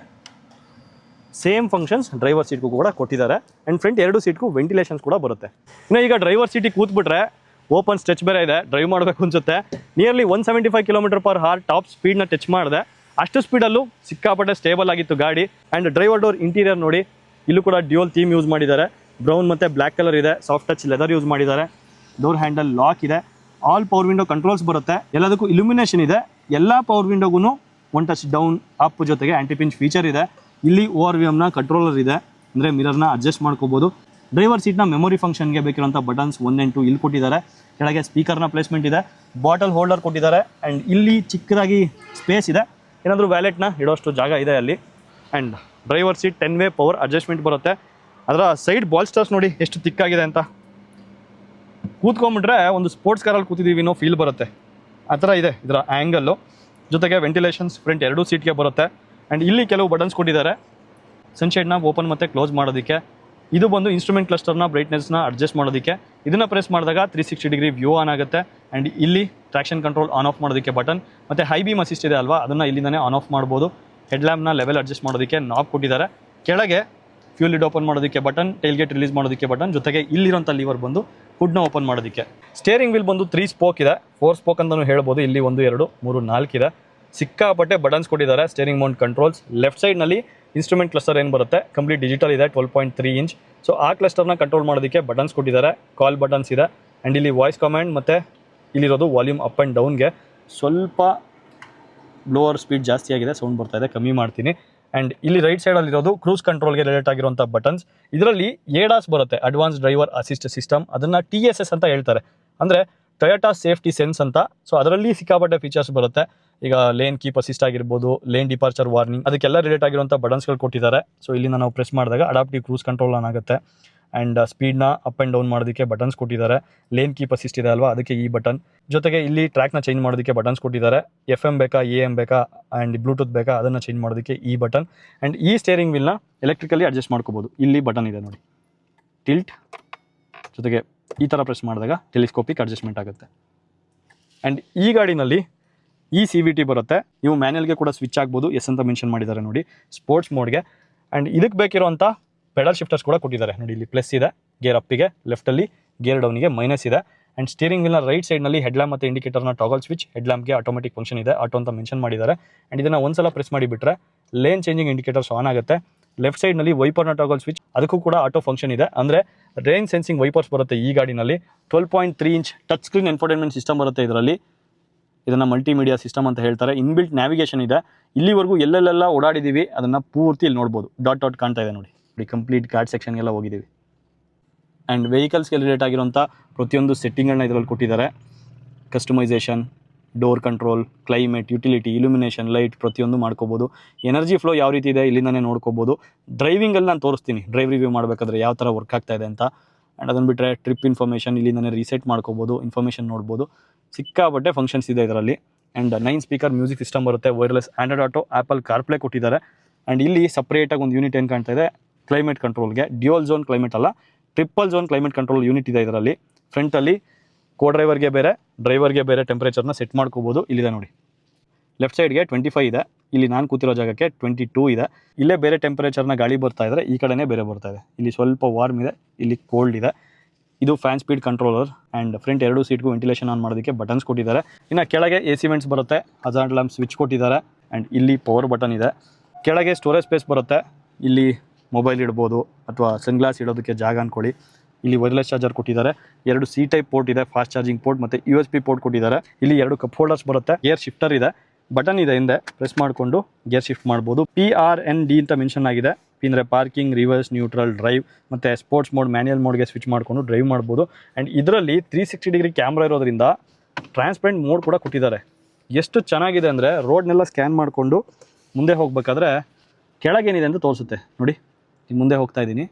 ಸೇಮ್ ಫಂಕ್ಷನ್ಸ್ ಡ್ರೈವರ್ ಸೀಟ್ಗೂ ಕೂಡ ಕೊಟ್ಟಿದ್ದಾರೆ. ಆ್ಯಂಡ್ ಫ್ರಂಟ್ ಎರಡು ಸೀಟ್ಗೂ ವೆಂಟಿಲೇಷನ್ಸ್ ಕೂಡ ಬರುತ್ತೆ. ಇನ್ನು ಈಗ ಡ್ರೈವರ್ ಸೀಟಿಗೆ ಕೂತ್ಬಿಟ್ರೆ ಓಪನ್ ಸ್ಟೆಚ್ ಬೇರೆ ಇದೆ, ಡ್ರೈವ್ ಮಾಡಬೇಕು ಅನ್ಸುತ್ತೆ. Nearly one seventy five kilometre per hour top ಸ್ಪೀಡ್ನ touch ಮಾಡಿದೆ. ಅಷ್ಟು ಸ್ಪೀಡಲ್ಲೂ ಸಿಕ್ಕಾಪಟ್ಟೆ ಸ್ಟೇಬಲ್ ಆಗಿತ್ತು ಗಾಡಿ. ಆ್ಯಂಡ್ ಡ್ರೈವರ್ ಡೋರ್ ಇಂಟೀರಿಯರ್ ನೋಡಿ, ಇಲ್ಲೂ ಕೂಡ ಡ್ಯೂಯಲ್ ಥೀಮ್ ಯೂಸ್ ಮಾಡಿದ್ದಾರೆ. ಬ್ರೌನ್ ಮತ್ತು ಬ್ಲ್ಯಾಕ್ ಕಲರ್ ಇದೆ ಸಾಫ್ಟ್ ಟಚ್ ಲೆದರ್ ಯೂಸ್ ಮಾಡಿದ್ದಾರೆ. ಡೋರ್ ಹ್ಯಾಂಡಲ್ ಲಾಕ್ ಇದೆ. ಆಲ್ ಪವರ್ ವಿಂಡೋ ಕಂಟ್ರೋಲ್ಸ್ ಬರುತ್ತೆ. ಎಲ್ಲದಕ್ಕೂ ಇಲ್ಯುಮಿನೇಷನ್ ಇದೆ. ಎಲ್ಲ ಪವರ್ ವಿಂಡೋಗೂ ಒನ್ ಟಚ್ ಡೌನ್ ಅಪ್ ಜೊತೆಗೆ ಆ್ಯಂಟಿಪಿಂಚ್ ಪಿಂಚ್ ಫೀಚರ್ ಇದೆ. ಇಲ್ಲಿ ಓ ಆರ್ ವಿ ಎಮ್ನ ಕಂಟ್ರೋಲರ್ ಇದೆ. ಅಂದರೆ ಮಿರರ್ನ ಅಡ್ಜಸ್ಟ್ ಮಾಡ್ಕೋಬೋದು. ಡ್ರೈವರ್ ಸೀಟ್ನ ಮೆಮೊರಿ ಫಂಕ್ಷನ್ಗೆ ಬೇಕಿರುವಂಥ ಬಟನ್ಸ್ ಒನ್ ಆ್ಯಂಡ್ ಟು ಇಲ್ಲಿ ಕೊಟ್ಟಿದ್ದಾರೆ. ಕೆಳಗೆ ಸ್ಪೀಕರ್ನ ಪ್ಲೇಸ್ಮೆಂಟ್ ಇದೆ. ಬಾಟಲ್ ಹೋಲ್ಡರ್ ಕೊಟ್ಟಿದ್ದಾರೆ. ಆ್ಯಂಡ್ ಇಲ್ಲಿ ಚಿಕ್ಕದಾಗಿ ಸ್ಪೇಸ್ ಇದೆ. ಏನಾದರೂ ವ್ಯಾಲೆಟ್ನ ಇಡೋಷ್ಟು ಜಾಗ ಇದೆ ಅಲ್ಲಿ. And driver seat ten way power adjustment ಬರುತ್ತೆ. ಅದರ ಸೈಡ್ ಬಾಲ್ಸ್ಟರ್ಸ್ ನೋಡಿ ಎಷ್ಟು ತಿಕ್ಕಾಗಿದೆ ಅಂತ. ಕೂತ್ಕೊಂಬಿಟ್ರೆ ಒಂದು ಸ್ಪೋರ್ಟ್ಸ್ ಕಾರಲ್ಲಿ ಕೂತಿದ್ದೀವಿ ಫೀಲ್ ಬರುತ್ತೆ. ಆ ಥರ ಇದೆ ಇದರ ಆ್ಯಂಗಲ್ಲು ಜೊತೆಗೆ ವೆಂಟಿಲೇಷನ್ಸ್ ಫ್ರಂಟ್ ಎರಡೂ ಸೀಟ್ಗೆ ಬರುತ್ತೆ. ಆ್ಯಂಡ್ ಇಲ್ಲಿ ಕೆಲವು ಬಟನ್ಸ್ ಕೊಟ್ಟಿದ್ದಾರೆ. ಸನ್ಶೇಡ್ನ ಓಪನ್ ಮತ್ತು ಕ್ಲೋಸ್ ಮಾಡೋದಕ್ಕೆ. ಇದು ಬಂದು ಇನ್ಸ್ಟ್ರೂಮೆಂಟ್ ಕ್ಲಸ್ಟರ್ನ ಬ್ರೈಟ್ನೆಸ್ನ ಅಡ್ಜಸ್ಟ್ ಮಾಡೋದಕ್ಕೆ. ಇದನ್ನು ಪ್ರೆಸ್ ಮಾಡಿದಾಗ three sixty degree view on ಆಗುತ್ತೆ. ಆ್ಯಂಡ್ ಇಲ್ಲಿ ಟ್ರಾಕ್ಷನ್ ಕಂಟ್ರೋಲ್ ಆನ್ ಆಫ್ ಮಾಡೋದಕ್ಕೆ ಬಟನ್ ಮತ್ತು ಹೈ ಬೀಮ್ ಅಸಿಸ್ಟ್ ಇದೆ ಅಲ್ವಾ? ಅದನ್ನು ಇಲ್ಲಿಂದನೇ ಆನ್ ಆಫ್ ಮಾಡ್ಬೋದು. ಹೆಡ್ಲ್ಯಾಂಪ್ನ ಲೆವೆಲ್ ಅಡ್ಜಸ್ಟ್ ಮಾಡೋದಕ್ಕೆ ನಾಬ್ ಕೊಟ್ಟಿದ್ದಾರೆ. ಕೆಳಗೆ ಫ್ಯೂಲ್ ಲಿಡ್ ಓಪನ್ ಮಾಡೋದಕ್ಕೆ ಬಟನ್ ಟೈಲ್ಗೇಟ್ ರಿಲೀಸ್ ಮಾಡೋದಕ್ಕೆ ಬಟನ್ ಜೊತೆಗೆ ಇಲ್ಲಿರೋಂಥ ಲಿವರ್ ಬಂದು ಫುಡ್ನ ಓಪನ್ ಮಾಡೋದಕ್ಕೆ. ಸ್ಟೇರಿಂಗ್ ವೀಲ್ ಬಂದು ತ್ರೀ ಸ್ಪೋಕ್ ಇದೆ. ಫೋರ್ ಸ್ಪೋಕ್ ಅಂತಲೂ ಹೇಳ್ಬೋದು. ಇಲ್ಲಿ ಒಂದು, ಎರಡು, ಮೂರು, ನಾಲ್ಕು ಇದೆ. ಸಿಕ್ಕಾಪಟ್ಟೆ ಬಟನ್ಸ್ ಕೊಟ್ಟಿದ್ದಾರೆ ಸ್ಟೇರಿಂಗ್ ಮೌಂಟ್ ಕಂಟ್ರೋಲ್ಸ್ ಲೆಫ್ಟ್ ಸೈಡ್ನಲ್ಲಿ ಇನ್ಸ್ಟ್ರೂಮೆಂಟ್ ಕ್ಲಸ್ಟರ್ ಏನು ಬರುತ್ತೆ? ಕಂಪ್ಲೀಟ್ ಡಿಜಿಟಲ್ ಇದೆ twelve point three inch so ಆ ಕ್ಲಸ್ಟರ್ನ ಕಂಟ್ರೋಲ್ ಮಾಡೋದಕ್ಕೆ ಬಟನ್ಸ್ ಕೊಟ್ಟಿದ್ದಾರೆ ಕಾಲ್ ಬಟನ್ಸ್ ಇದೆ. ಆ್ಯಂಡ್ ಇಲ್ಲಿ ವಾಯ್ಸ್ ಕಮಾಂಡ್ ಮತ್ತು ಇಲ್ಲಿರೋದು ವಾಲ್ಯೂಮ್ ಅಪ್ ಆ್ಯಂಡ್ ಡೌನ್ಗೆ ಸ್ವಲ್ಪ ಬ್ಲೋವರ್ ಸ್ಪೀಡ್ ಜಾಸ್ತಿ ಆಗಿದೆ ಸೌಂಡ್ ಬರ್ತಾ ಇದೆ, ಕಮ್ಮಿ ಮಾಡ್ತೀನಿ. ಆ್ಯಂಡ್ ಇಲ್ಲಿ ರೈಟ್ ಸೈಡಲ್ಲಿರೋದು ಕ್ರೂಸ್ ಕಂಟ್ರೋಲ್ಗೆ ರಿಲೇಟ್ ಆಗಿರುವಂಥ ಬಟನ್ಸ್ ಇದರಲ್ಲಿ ಏಡಾಸ್ ಬರುತ್ತೆ ಅಡ್ವಾನ್ಸ್ ಡ್ರೈವರ್ ಅಸಿಸ್ಟ್ ಸಿಸ್ಟಮ್ ಅದನ್ನು ಟಿ ಎಸ್ ಎಸ್ ಅಂತ ಹೇಳ್ತಾರೆ. ಅಂದರೆ ಟೊಯೋಟಾ ಸೇಫ್ಟಿ ಸೆನ್ಸ್ ಅಂತ. ಸೊ ಅದರಲ್ಲಿ ಸಿಕ್ಕಾಪಟ್ಟೆ ಫೀಚರ್ಸ್ ಬರುತ್ತೆ. ಈಗ ಲೇನ್ ಕೀಪ್ ಅಸಿಸ್ಟ್ ಆಗಿರ್ಬೋದು ಲೇನ್ ಡಿಪಾರ್ಚರ್ ವಾರ್ನಿಂಗ್ ಅದಕ್ಕೆಲ್ಲ ರಿಲೇಟ್ ಆಗಿರುವಂಥ ಬಟನ್ಸ್ಗಳು ಕೊಟ್ಟಿದ್ದಾರೆ. ಸೊ ಇಲ್ಲಿಂದ ನಾವು ಪ್ರೆಸ್ ಮಾಡಿದಾಗ ಅಡಾಪ್ಟಿವ್ ಕ್ರೂಸ್ ಕಂಟ್ರೋಲ್ ಆಗುತ್ತೆ. ಆ್ಯಂಡ್ ಸ್ಪೀಡ್ನ ಅಪ್ ಆ್ಯಂಡ್ ಡೌನ್ ಮಾಡೋದಕ್ಕೆ ಬಟನ್ಸ್ ಕೊಟ್ಟಿದ್ದಾರೆ. ಲೇನ್ ಕೀಪ್ ಅಸಿಸ್ಟ್ ಇದೆ ಅಲ್ವಾ? ಅದಕ್ಕೆ ಈ ಬಟನ್ ಜೊತೆಗೆ ಇಲ್ಲಿ ಟ್ರ್ಯಾಕ್ನ ಚೇಂಜ್ ಮಾಡೋದಕ್ಕೆ ಬಟನ್ಸ್ ಕೊಟ್ಟಿದ್ದಾರೆ. ಎಫ್ ಎಂ ಬೇಕಾ ಎ ಎಂ ಬೇಕಾ ಆ್ಯಂಡ್ ಬ್ಲೂಟೂತ್ ಬೇಕಾ, ಅದನ್ನು ಚೇಂಜ್ ಮಾಡೋದಕ್ಕೆ ಈ ಬಟನ್ ಆ್ಯಂಡ್ ಈ ಸ್ಟೇರಿಂಗ್ ವಿಲ್ನ ಎಲೆಕ್ಟ್ರಿಕಲಿ ಅಡ್ಜಸ್ಟ್ ಮಾಡ್ಕೋಬೋದು. ಇಲ್ಲಿ ಬಟನ್ ಇದೆ ನೋಡಿ. ಟಿಲ್ಟ್ ಜೊತೆಗೆ ಈ ಥರ ಪ್ರೆಸ್ ಮಾಡಿದಾಗ ಟೆಲಿಸ್ಕೋಪಿಕ್ ಅಡ್ಜಸ್ಟ್ಮೆಂಟ್ ಆಗುತ್ತೆ. ಆ್ಯಂಡ್ ಈ ಗಾಡಿನಲ್ಲಿ ಈ ಸಿ ವಿ ಟಿ ಬರುತ್ತೆ. ನೀವು ಮ್ಯಾನ್ಯಲ್ಗೆ ಕೂಡ ಸ್ವಿಚ್ ಆಗ್ಬೋದು. ಎಸ್ ಅಂತ ಮೆನ್ಷನ್ ಮಾಡಿದ್ದಾರೆ ನೋಡಿ. ಸ್ಪೋರ್ಟ್ಸ್ ಮೋಡ್ಗೆ ಆ್ಯಂಡ್ ಇದಕ್ಕೆ ಬೇಕಿರುವಂಥ ಪೆಡಲ್ ಶಿಫ್ಟರ್ಸ್ ಕೂಡ ಕೊಟ್ಟಿದ್ದಾರೆ. ನೋಡಿ, ಇಲ್ಲಿ ಪ್ಲಸ್ ಇದೆ ಗೇರ್ ಅಪ್ಪಿಗೆ ಲೆಫ್ಟಲ್ಲಿ ಗೇರ್ ಡೌನಿಗೆ ಮೈನಸ್ ಇದೆ. ಆ್ಯಂಡ್ ಸ್ಟೀರಿಂಗ್ ವಿಲ್ನ ರೈಟ್ ಸೈಡ್ನಲ್ಲಿ ಹೆಡ್ಲ್ಯಾಂಪ್ ಮತ್ತು ಇಂಡಿಕೇಟರ್ನ ಟಾಗಲ್ ಸ್ವಿಚ್ ಹೆಡ್ಲ್ಯಾಂಪ್ಗೆ ಆಟೋಮೆಟಿಕ್ ಫಂಕ್ಷನ್ ಇದೆ. ಆಟೋ ಅಂತ ಮೆನ್ಷನ್ ಮಾಡಿದ್ದಾರೆ. ಆ್ಯಂಡ್ ಇದನ್ನು ಒಂದ್ಸಲ ಪ್ರೆಸ್ ಮಾಡಿಬಿಟ್ರೆ ಲೇನ್ ಚೇಂಜಿಂಗ್ ಇಂಡಿಕೇಟರ್ಸ್ ಆನ್ ಆಗುತ್ತೆ. ಲೆಫ್ಟ್ ಸೈಡ್ನಲ್ಲಿ ವೈಪರ್ನ ಟಾಗಲ್ ಸ್ವಿಚ್ ಅದಕ್ಕೂ ಕೂಡ ಆಟೋ ಫಂಕ್ಷನ್ ಇದೆ. ಅಂದರೆ ರೇಂಜ್ ಸೆನ್ಸಿಂಗ್ ವೈಪರ್ಸ್ ಬರುತ್ತೆ ಈ ಗಾಡಿನಲ್ಲಿ. Twelve point three inch touch screen infotainment system ಬರುತ್ತೆ ಇದರಲ್ಲಿ. ಇದನ್ನು ಮಲ್ಟಿಮೀಡಿಯಾ ಸಿಸ್ಟಮ್ ಅಂತ ಹೇಳ್ತಾರೆ. ಇನ್ಬಿಲ್ಟ್ ನ್ಯಾವಿಗೇಷನ್ ಇದೆ. ಇಲ್ಲಿವರೆಗೂ ಎಲ್ಲೆಲ್ಲೆಲ್ಲ ಓಡಾಡಿದ್ದೀವಿ ಅದನ್ನು ಪೂರ್ತಿ ಇಲ್ಲಿ ನೋಡ್ಬೋದು. ಡಾಟ್ ಡಾಟ್ ಕಾಣ್ತಾ ಇದೆ ನೋಡಿ. ನೋಡಿ ಕಂಪ್ಲೀಟ್ ಗಾರ್ಡ್ ಸೆಕ್ಷನ್ಗೆಲ್ಲ ಹೋಗಿದ್ದೀವಿ. ಆ್ಯಂಡ್ ವೆಹಿಕಲ್ಸ್ಗೆ ರಿಲೇಟ್ ಆಗಿರುವಂಥ ಪ್ರತಿಯೊಂದು ಸೆಟ್ಟಿಂಗ್ಗಳನ್ನ ಇದರಲ್ಲಿ ಕೊಟ್ಟಿದ್ದಾರೆ. Customisation door control climate utility illumination light ಪ್ರತಿಯೊಂದು ಮಾಡ್ಕೋಬೋದು. ಎನರ್ಜಿ ಫ್ಲೋ ಯಾವ ರೀತಿ ಇದೆ ಇಲ್ಲಿಂದನೇ ನೋಡ್ಕೋಬೋದು. ಡ್ರೈವಿಂಗಲ್ಲಿ ನಾನು ತೋರಿಸ್ತೀನಿ. ಡ್ರೈವ್ ರಿವ್ಯೂ ಮಾಡಬೇಕಾದ್ರೆ ಯಾವ ಥರ ವರ್ಕ್ ಆಗ್ತಾ ಇದೆ ಅಂತ. ಆ್ಯಂಡ್ ಅದನ್ನು ಬಿಟ್ಟರೆ ಟ್ರಿಪ್ ಇನ್ಫಾರ್ಮೇಷನ್ ಇಲ್ಲಿಂದನೇ ರೀಸೆಟ್ ಮಾಡ್ಕೋಬೋದು. ಇನ್ಫಾರ್ಮೇಷನ್ ನೋಡ್ಬೋದು. ಸಿಕ್ಕಾಪಟ್ಟೆ ಫಂಕ್ಷನ್ಸ್ ಇದೆ ಇದರಲ್ಲಿ. And nine speaker music system ಬರುತ್ತೆ wireless Android auto Apple CarPlay ಕೊಟ್ಟಿದ್ದಾರೆ. ಆ್ಯಂಡ್ ಇಲ್ಲಿ ಸಪ್ರೇಟಾಗಿ ಒಂದು ಯೂನಿಟ್ ಏನು ಕಾಣ್ತಾ ಇದೆ? ಕ್ಲೈಮೇಟ್ ಕಂಟ್ರೋಲ್ಗೆ ಡ್ಯೂಯಲ್ ಝೋನ್ ಕ್ಲೈಮೇಟ್ ಅಲ್ಲ triple zone climate control unit ಇದೆ ಇದರಲ್ಲಿ. ಫ್ರಂಟಲ್ಲಿ ಕೋ ಡ್ರೈವರ್ಗೆ ಬೇರೆ ಡ್ರೈವರ್ಗೆ ಬೇರೆ ಟೆಂಪ್ರೇಚರ್ನ ಸೆಟ್ ಮಾಡ್ಕೋಬೋದು. ಇಲ್ಲಿದೆ ನೋಡಿ. ಲೆಫ್ಟ್ ಸೈಡ್ಗೆ ಟ್ವೆಂಟಿ ಫೈವ್ ಇದೆ. ಇಲ್ಲಿ ನಾನು ಕೂತಿರೋ ಜಾಗಕ್ಕೆ ಟ್ವೆಂಟಿ ಟೂ ಇದೆ. ಇಲ್ಲೇ ಬೇರೆ ಟೆಂಪ್ರೇಚರ್ನ ಗಾಳಿ ಬರ್ತಾ ಇದ್ದರೆ ಈ ಕಡೆನೇ ಬೇರೆ ಬರ್ತಾ ಇದೆ. ಇಲ್ಲಿ ಸ್ವಲ್ಪ ವಾರ್ಮ್ ಇದೆ, ಇಲ್ಲಿ ಕೋಲ್ಡ್ ಇದೆ. ಇದು fan speed controller and front ಎರಡು ಸೀಟ್ಗೂ ವೆಂಟಿಲೇಷನ್ ಆನ್ ಮಾಡೋದಕ್ಕೆ ಬಟನ್ಸ್ ಕೊಟ್ಟಿದ್ದಾರೆ. ಇನ್ನು ಕೆಳಗೆ ಎ ಸಿ ವೆಂಟ್ಸ್ ಬರುತ್ತೆ ಹಜಾರ್ಡ್ ಲ್ಯಾಂಪ್ ಸ್ವಿಚ್ ಕೊಟ್ಟಿದ್ದಾರೆ ಆ್ಯಂಡ್ ಇಲ್ಲಿ ಪವರ್ ಬಟನ್ ಇದೆ. ಕೆಳಗೆ ಸ್ಟೋರೇಜ್ ಸ್ಪೇಸ್ ಬರುತ್ತೆ, ಇಲ್ಲಿ ಮೊಬೈಲ್ ಇಡ್ಬೋದು, ಅಥವಾ ಸನ್ಗ್ಲಾಸ್ ಇಡೋದಕ್ಕೆ ಜಾಗ ಅಂದ್ಕೊಳ್ಳಿ ಇಲ್ಲಿ ವೈರ್ಲೆಸ್ ಚಾರ್ಜರ್ ಕೊಟ್ಟಿದ್ದಾರೆ, ಎರಡು ಸಿ ಟೈಪ್ ಪೋರ್ಟ್ ಇದೆ ಫಾಸ್ಟ್ ಚಾರ್ಜಿಂಗ್ ಪೋರ್ಟ್ ಮತ್ತು ಯು ಎಸ್ ಪಿ ಪೋರ್ಟ್ ಕೊಟ್ಟಿದ್ದಾರೆ. ಇಲ್ಲಿ ಎರಡು ಕಪ್ ಹೋಲ್ಡರ್ಸ್ ಬರುತ್ತೆ ಗೇರ್ ಶಿಫ್ಟರ್ ಇದೆ. ಬಟನ್ ಇದೆ ಹಿಂದೆ ಪ್ರೆಸ್ ಮಾಡಿಕೊಂಡು ಗೇರ್ ಶಿಫ್ಟ್ ಮಾಡ್ಬೋದು. ಪಿ ಆರ್ ಎನ್ ಡಿ ಅಂತ ಮೆನ್ಷನ್ ಆಗಿದೆ. ಅಂದರೆ ಪಾರ್ಕಿಂಗ್ ರಿವರ್ಸ್ ನ್ಯೂಟ್ರಲ್ ಡ್ರೈವ್ ಮತ್ತು ಸ್ಪೋರ್ಟ್ಸ್ ಮೋಡ್ ಮ್ಯಾನ್ಯಲ್ ಮೋಡ್ಗೆ ಸ್ವಿಚ್ ಮಾಡಿಕೊಂಡು ಡ್ರೈವ್ ಮಾಡ್ಬೋದು. ಆ್ಯಂಡ್ ಇದರಲ್ಲಿ ತ್ರೀ ಸಿಕ್ಸ್ಟಿ ಡಿಗ್ರಿ ಕ್ಯಾಮ್ರಾ ಇರೋದ್ರಿಂದ ಟ್ರಾನ್ಸ್ಪರೆಂಟ್ ಮೋಡ್ ಕೂಡ ಕೊಟ್ಟಿದ್ದಾರೆ. ಎಷ್ಟು ಚೆನ್ನಾಗಿದೆ ಅಂದರೆ ರೋಡ್ನೆಲ್ಲ ಸ್ಕ್ಯಾನ್ ಮಾಡಿಕೊಂಡು ಮುಂದೆ ಹೋಗಬೇಕಾದ್ರೆ ಕೆಳಗೇನಿದೆ ಅಂತ ತೋರಿಸುತ್ತೆ. ನೋಡಿ ಈಗ ಮುಂದೆ ಹೋಗ್ತಾ ಇದ್ದೀನಿ.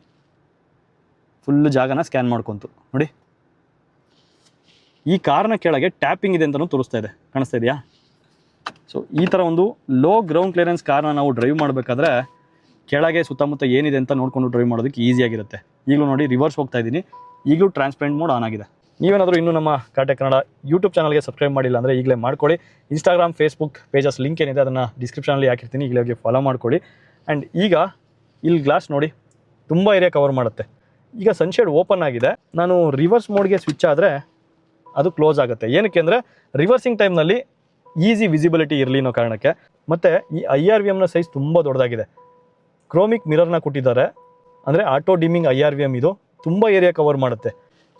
ಫುಲ್ ಜಾಗನ ಸ್ಕ್ಯಾನ್ ಮಾಡ್ಕೊಂತು. ನೋಡಿ. ಈ ಕಾರ್ನ ಕೆಳಗೆ ಟ್ಯಾಪಿಂಗ್ ಇದೆ ಅಂತಲೂ ತೋರಿಸ್ತಾ ಇದೆ. ಕಾಣಿಸ್ತಾ ಇದೆಯಾ? ಸೊ ಈ ಥರ ಒಂದು ಲೋ ಗ್ರೌಂಡ್ ಕ್ಲಿಯರೆನ್ಸ್ ಕಾರ್ನ ನಾವು ಡ್ರೈವ್ ಮಾಡಬೇಕಾದ್ರೆ ಕೆಳಗೆ ಸುತ್ತಮುತ್ತ ಏನಿದೆ ಅಂತ ನೋಡಿಕೊಂಡು ಡ್ರೈವ್ ಮಾಡೋದಕ್ಕೆ ಈಸಿಯಾಗಿರುತ್ತೆ ಈಗಲೂ ನೋಡಿ ರಿವರ್ಸ್ ಹೋಗ್ತಾ ಇದ್ದೀನಿ. ಈಗಲೂ ಟ್ರಾನ್ಸ್ಪರೆಂಟ್ ಮೋಡ್ ಆನ್ ಆಗಿದೆ. ನೀವೇನಾದರೂ ಇನ್ನೂ ನಮ್ಮ ಕಾಟೆ ಕನ್ನಡ ಯೂಟ್ಯೂಬ್ ಚಾನಲ್ಗೆ ಸಬ್ಸ್ಕ್ರೈಬ್ ಮಾಡಿಲ್ಲ ಅಂದರೆ ಈಗಲೇ ಮಾಡ್ಕೊಳ್ಳಿ. ಇನ್ಸ್ಟಾಗ್ರಾಮ್ ಫೇಸ್ಬುಕ್ ಪೇಜಸ್ ಲಿಂಕ್ ಏನಿದೆ ಅದನ್ನು ಡಿಸ್ಕ್ರಿಪ್ಷನಲ್ಲಿ ಹಾಕಿರ್ತೀನಿ. ಈಗಲೇ ಹೋಗಿ ಫಾಲೋ ಮಾಡ್ಕೊಳ್ಳಿ. ಆ್ಯಂಡ್ ಈಗ ಇಲ್ಲಿ ಗ್ಲಾಸ್ ನೋಡಿ ತುಂಬ ಏರಿಯಾ ಕವರ್ ಮಾಡುತ್ತೆ. ಈಗ ಸನ್ಶೇಡ್ ಓಪನ್ ಆಗಿದೆ. ನಾನು ರಿವರ್ಸ್ ಮೋಡ್ಗೆ ಸ್ವಿಚ್ ಆದರೆ ಅದು ಕ್ಲೋಸ್ ಆಗುತ್ತೆ. ಏನಕ್ಕೆ ಅಂದರೆ ರಿವರ್ಸಿಂಗ್ ಟೈಮ್ನಲ್ಲಿ ಈಸಿ ವಿಸಿಬಿಲಿಟಿ ಇರಲಿ ಅನ್ನೋ ಕಾರಣಕ್ಕೆ. ಮತ್ತು ಈ ಐ ಆರ್ ವಿ ಎಮ್ನ ಸೈಜ್ ತುಂಬ ದೊಡ್ಡದಾಗಿದೆ. ಕ್ರೋಮಿಕ್ ಮಿರರ್ನ ಕೊಟ್ಟಿದ್ದಾರೆ. ಅಂದರೆ auto dimming I R V M ಇದು. ತುಂಬ ಏರಿಯಾ ಕವರ್ ಮಾಡುತ್ತೆ.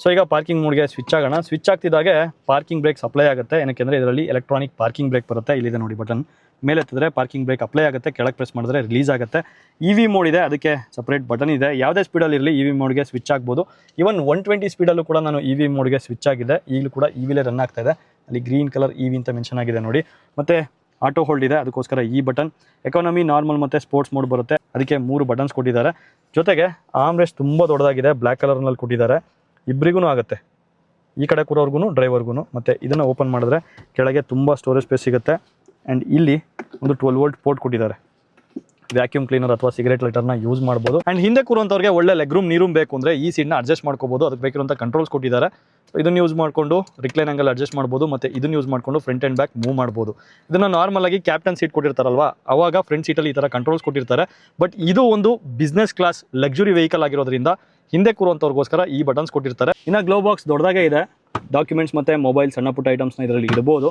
ಸೊ ಈಗ ಪಾರ್ಕಿಂಗ್ ಮೋಡ್ಗೆ ಸ್ವಿಚ್ ಆಗೋಣ. ಸ್ವಿಚ್ ಆಗ್ತಿದ್ದಾಗೆ ಪಾರ್ಕಿಂಗ್ ಬ್ರೇಕ್ ಸಪ್ಲೈ ಆಗುತ್ತೆ. ಏನಕ್ಕೆ ಇದರಲ್ಲಿ ಎಲೆಕ್ಟ್ರಾನಿಕ್ ಪಾರ್ಕಿಂಗ್ ಬ್ರೇಕ್ ಬರುತ್ತೆ. ಇಲ್ಲಿದೆ ನೋಡಿ ಬಟನ್ ಮೇಲೆ ಎತ್ತಿದ್ರೆ ಪಾರ್ಕಿಂಗ್ ಬ್ರೇಕ್ ಅಪ್ಲೈ ಆಗುತ್ತೆ. ಕೆಳಗೆ ಪ್ರೆಸ್ ಮಾಡಿದ್ರೆ ರಿಲೀಸ್ ಆಗುತ್ತೆ. ಇ ವಿ ಮೋಡ್ ಇದೆ. ಅದಕ್ಕೆ ಸಪ್ರೇಟ್ ಬಟನ್ ಇದೆ. ಯಾವುದೇ ಸ್ಪೀಡಲ್ಲಿ ಇರಲಿ ಇ ವಿ ಮೋಡ್ಗೆ ಸ್ವಿಚ್ ಆಗ್ಬೋದು. ಇವನ್ ಒನ್ ಟ್ವೆಂಟಿ ಸ್ಪೀಡಲ್ಲೂ ಕೂಡ ನಾನು ಇ ವಿ ಮೋಡ್ಗೆ ಸ್ವಿಚ್ ಆಗಿದೆ. ಈಗಲೂ ಕೂಡ ಇ ವಿಲೇ ರನ್ ಆಗ್ತಾ ಇದೆ. ಅಲ್ಲಿ ಗ್ರೀನ್ ಕಲರ್ ಇ ವಿ ಅಂತ ಮೆನ್ಷನ್ ಆಗಿದೆ ನೋಡಿ. ಮತ್ತು ಆಟೋ ಹೋಲ್ಡ್ ಇದೆ. ಅದಕ್ಕೋಸ್ಕರ ಈ ಬಟನ್ ಎಕಾನಮಿ ನಾರ್ಮಲ್ ಮತ್ತು ಸ್ಪೋರ್ಟ್ಸ್ ಮೋಡ್ ಬರುತ್ತೆ. ಅದಕ್ಕೆ ಮೂರು ಬಟನ್ಸ್ ಕೊಟ್ಟಿದ್ದಾರೆ. ಜೊತೆಗೆ ಆಮ್ ರೆಸ್ಟ್ ತುಂಬ ದೊಡ್ಡದಾಗಿದೆ ಬ್ಲ್ಯಾಕ್ ಕಲರ್ನಲ್ಲಿ ಕೊಟ್ಟಿದ್ದಾರೆ. ಇಬ್ಬರಿಗೂ ಆಗುತ್ತೆ. ಈ ಕಡೆ ಕೂರೋರ್ಗು ಡ್ರೈವರ್ಗೂ ಮತ್ತು ಇದನ್ನು ಓಪನ್ ಮಾಡಿದ್ರೆ ಕೆಳಗೆ ತುಂಬ ಸ್ಟೋರೇಜ್ ಸ್ಪೇಸ್ ಸಿಗುತ್ತೆ. ಆ್ಯಂಡ್ ಇಲ್ಲಿ ಒಂದು ಟ್ವೆಲ್ ವೋಲ್ಟ್ ಪೋರ್ಟ್ ಕೊಟ್ಟಿದ್ದಾರೆ. ವ್ಯಾಕ್ಯೂಮ್ ಕ್ಲೀನರ್ ಅಥವಾ ಸಿಗರೇಟ್ ಲೈಟರ್ನ ಯೂಸ್ ಮಾಡ್ಬೋದು. ಆ್ಯಂಡ್ ಹಿಂದೆ ಕೂರುವಂಥವ್ರಿಗೆ ಒಳ್ಳೆ ಲೆಗ್ ರೂಮ್ ನೀರು ಬೇಕು ಅಂದರೆ ಈ ಸೀಟ್ನ ಅಡ್ಜಸ್ಟ್ ಮಾಡ್ಕೋಬೋದು. ಅದಕ್ಕೆ ಬೇಕಿರುವಂಥ ಕಂಟ್ರೋಲ್ಸ್ ಕೊಟ್ಟಿದ್ದಾರೆ. ಇದನ್ನು ಯೂಸ್ ಮಾಡಿಕೊಂಡು ರಿಕ್ಲೈನ್ ಆಂಗಲ್ ಅಡ್ಜಸ್ಟ್ ಮಾಡ್ಬೋದು ಮತ್ತೆ ಇದನ್ನು ಯೂಸ್ ಮಾಡಿಕೊಂಡು ಫ್ರಂಟ್ ಆ್ಯಂಡ್ ಬ್ಯಾಕ್ ಮೂವ್ ಮಾಡ್ಬೋದು. ಇದನ್ನು ನಾರ್ಮಲ್ ಆಗಿ ಕ್ಯಾಪ್ಟನ್ ಸೀಟ್ ಕೊಟ್ಟಿರ್ತಾರಲ್ವಾ, ಅವಾಗ ಫ್ರಂಟ್ ಸೀಟಲ್ಲಿ ಈ ಥರ ಕಂಟ್ರೋಲ್ಸ್ ಕೊಟ್ಟಿರ್ತಾರೆ. ಬಟ್ ಇದು ಒಂದು ಬಿಸ್ನೆಸ್ ಕ್ಲಾಸ್ ಲಕ್ಸುರಿ ವೆಹಿಕಲ್ ಆಗಿರೋದ್ರಿಂದ ಹಿಂದೆ ಕೂರುವಂಥವ್ರಿಗೋಸ್ಕರ ಈ ಬಟನ್ಸ್ ಕೊಟ್ಟಿರ್ತಾರೆ. ಇನ್ನು ಗ್ಲೋ ಬಾಕ್ಸ್ ದೊಡ್ಡದಾಗೇ ಇದೆ. ಡಾಕ್ಯುಮೆಂಟ್ಸ್ ಮತ್ತು ಮೊಬೈಲ್ ಸಣ್ಣ ಪುಟ್ಟ ಐಟಮ್ಸ್ನ ಇದರಲ್ಲಿ ಇಡ್ಬೋದು.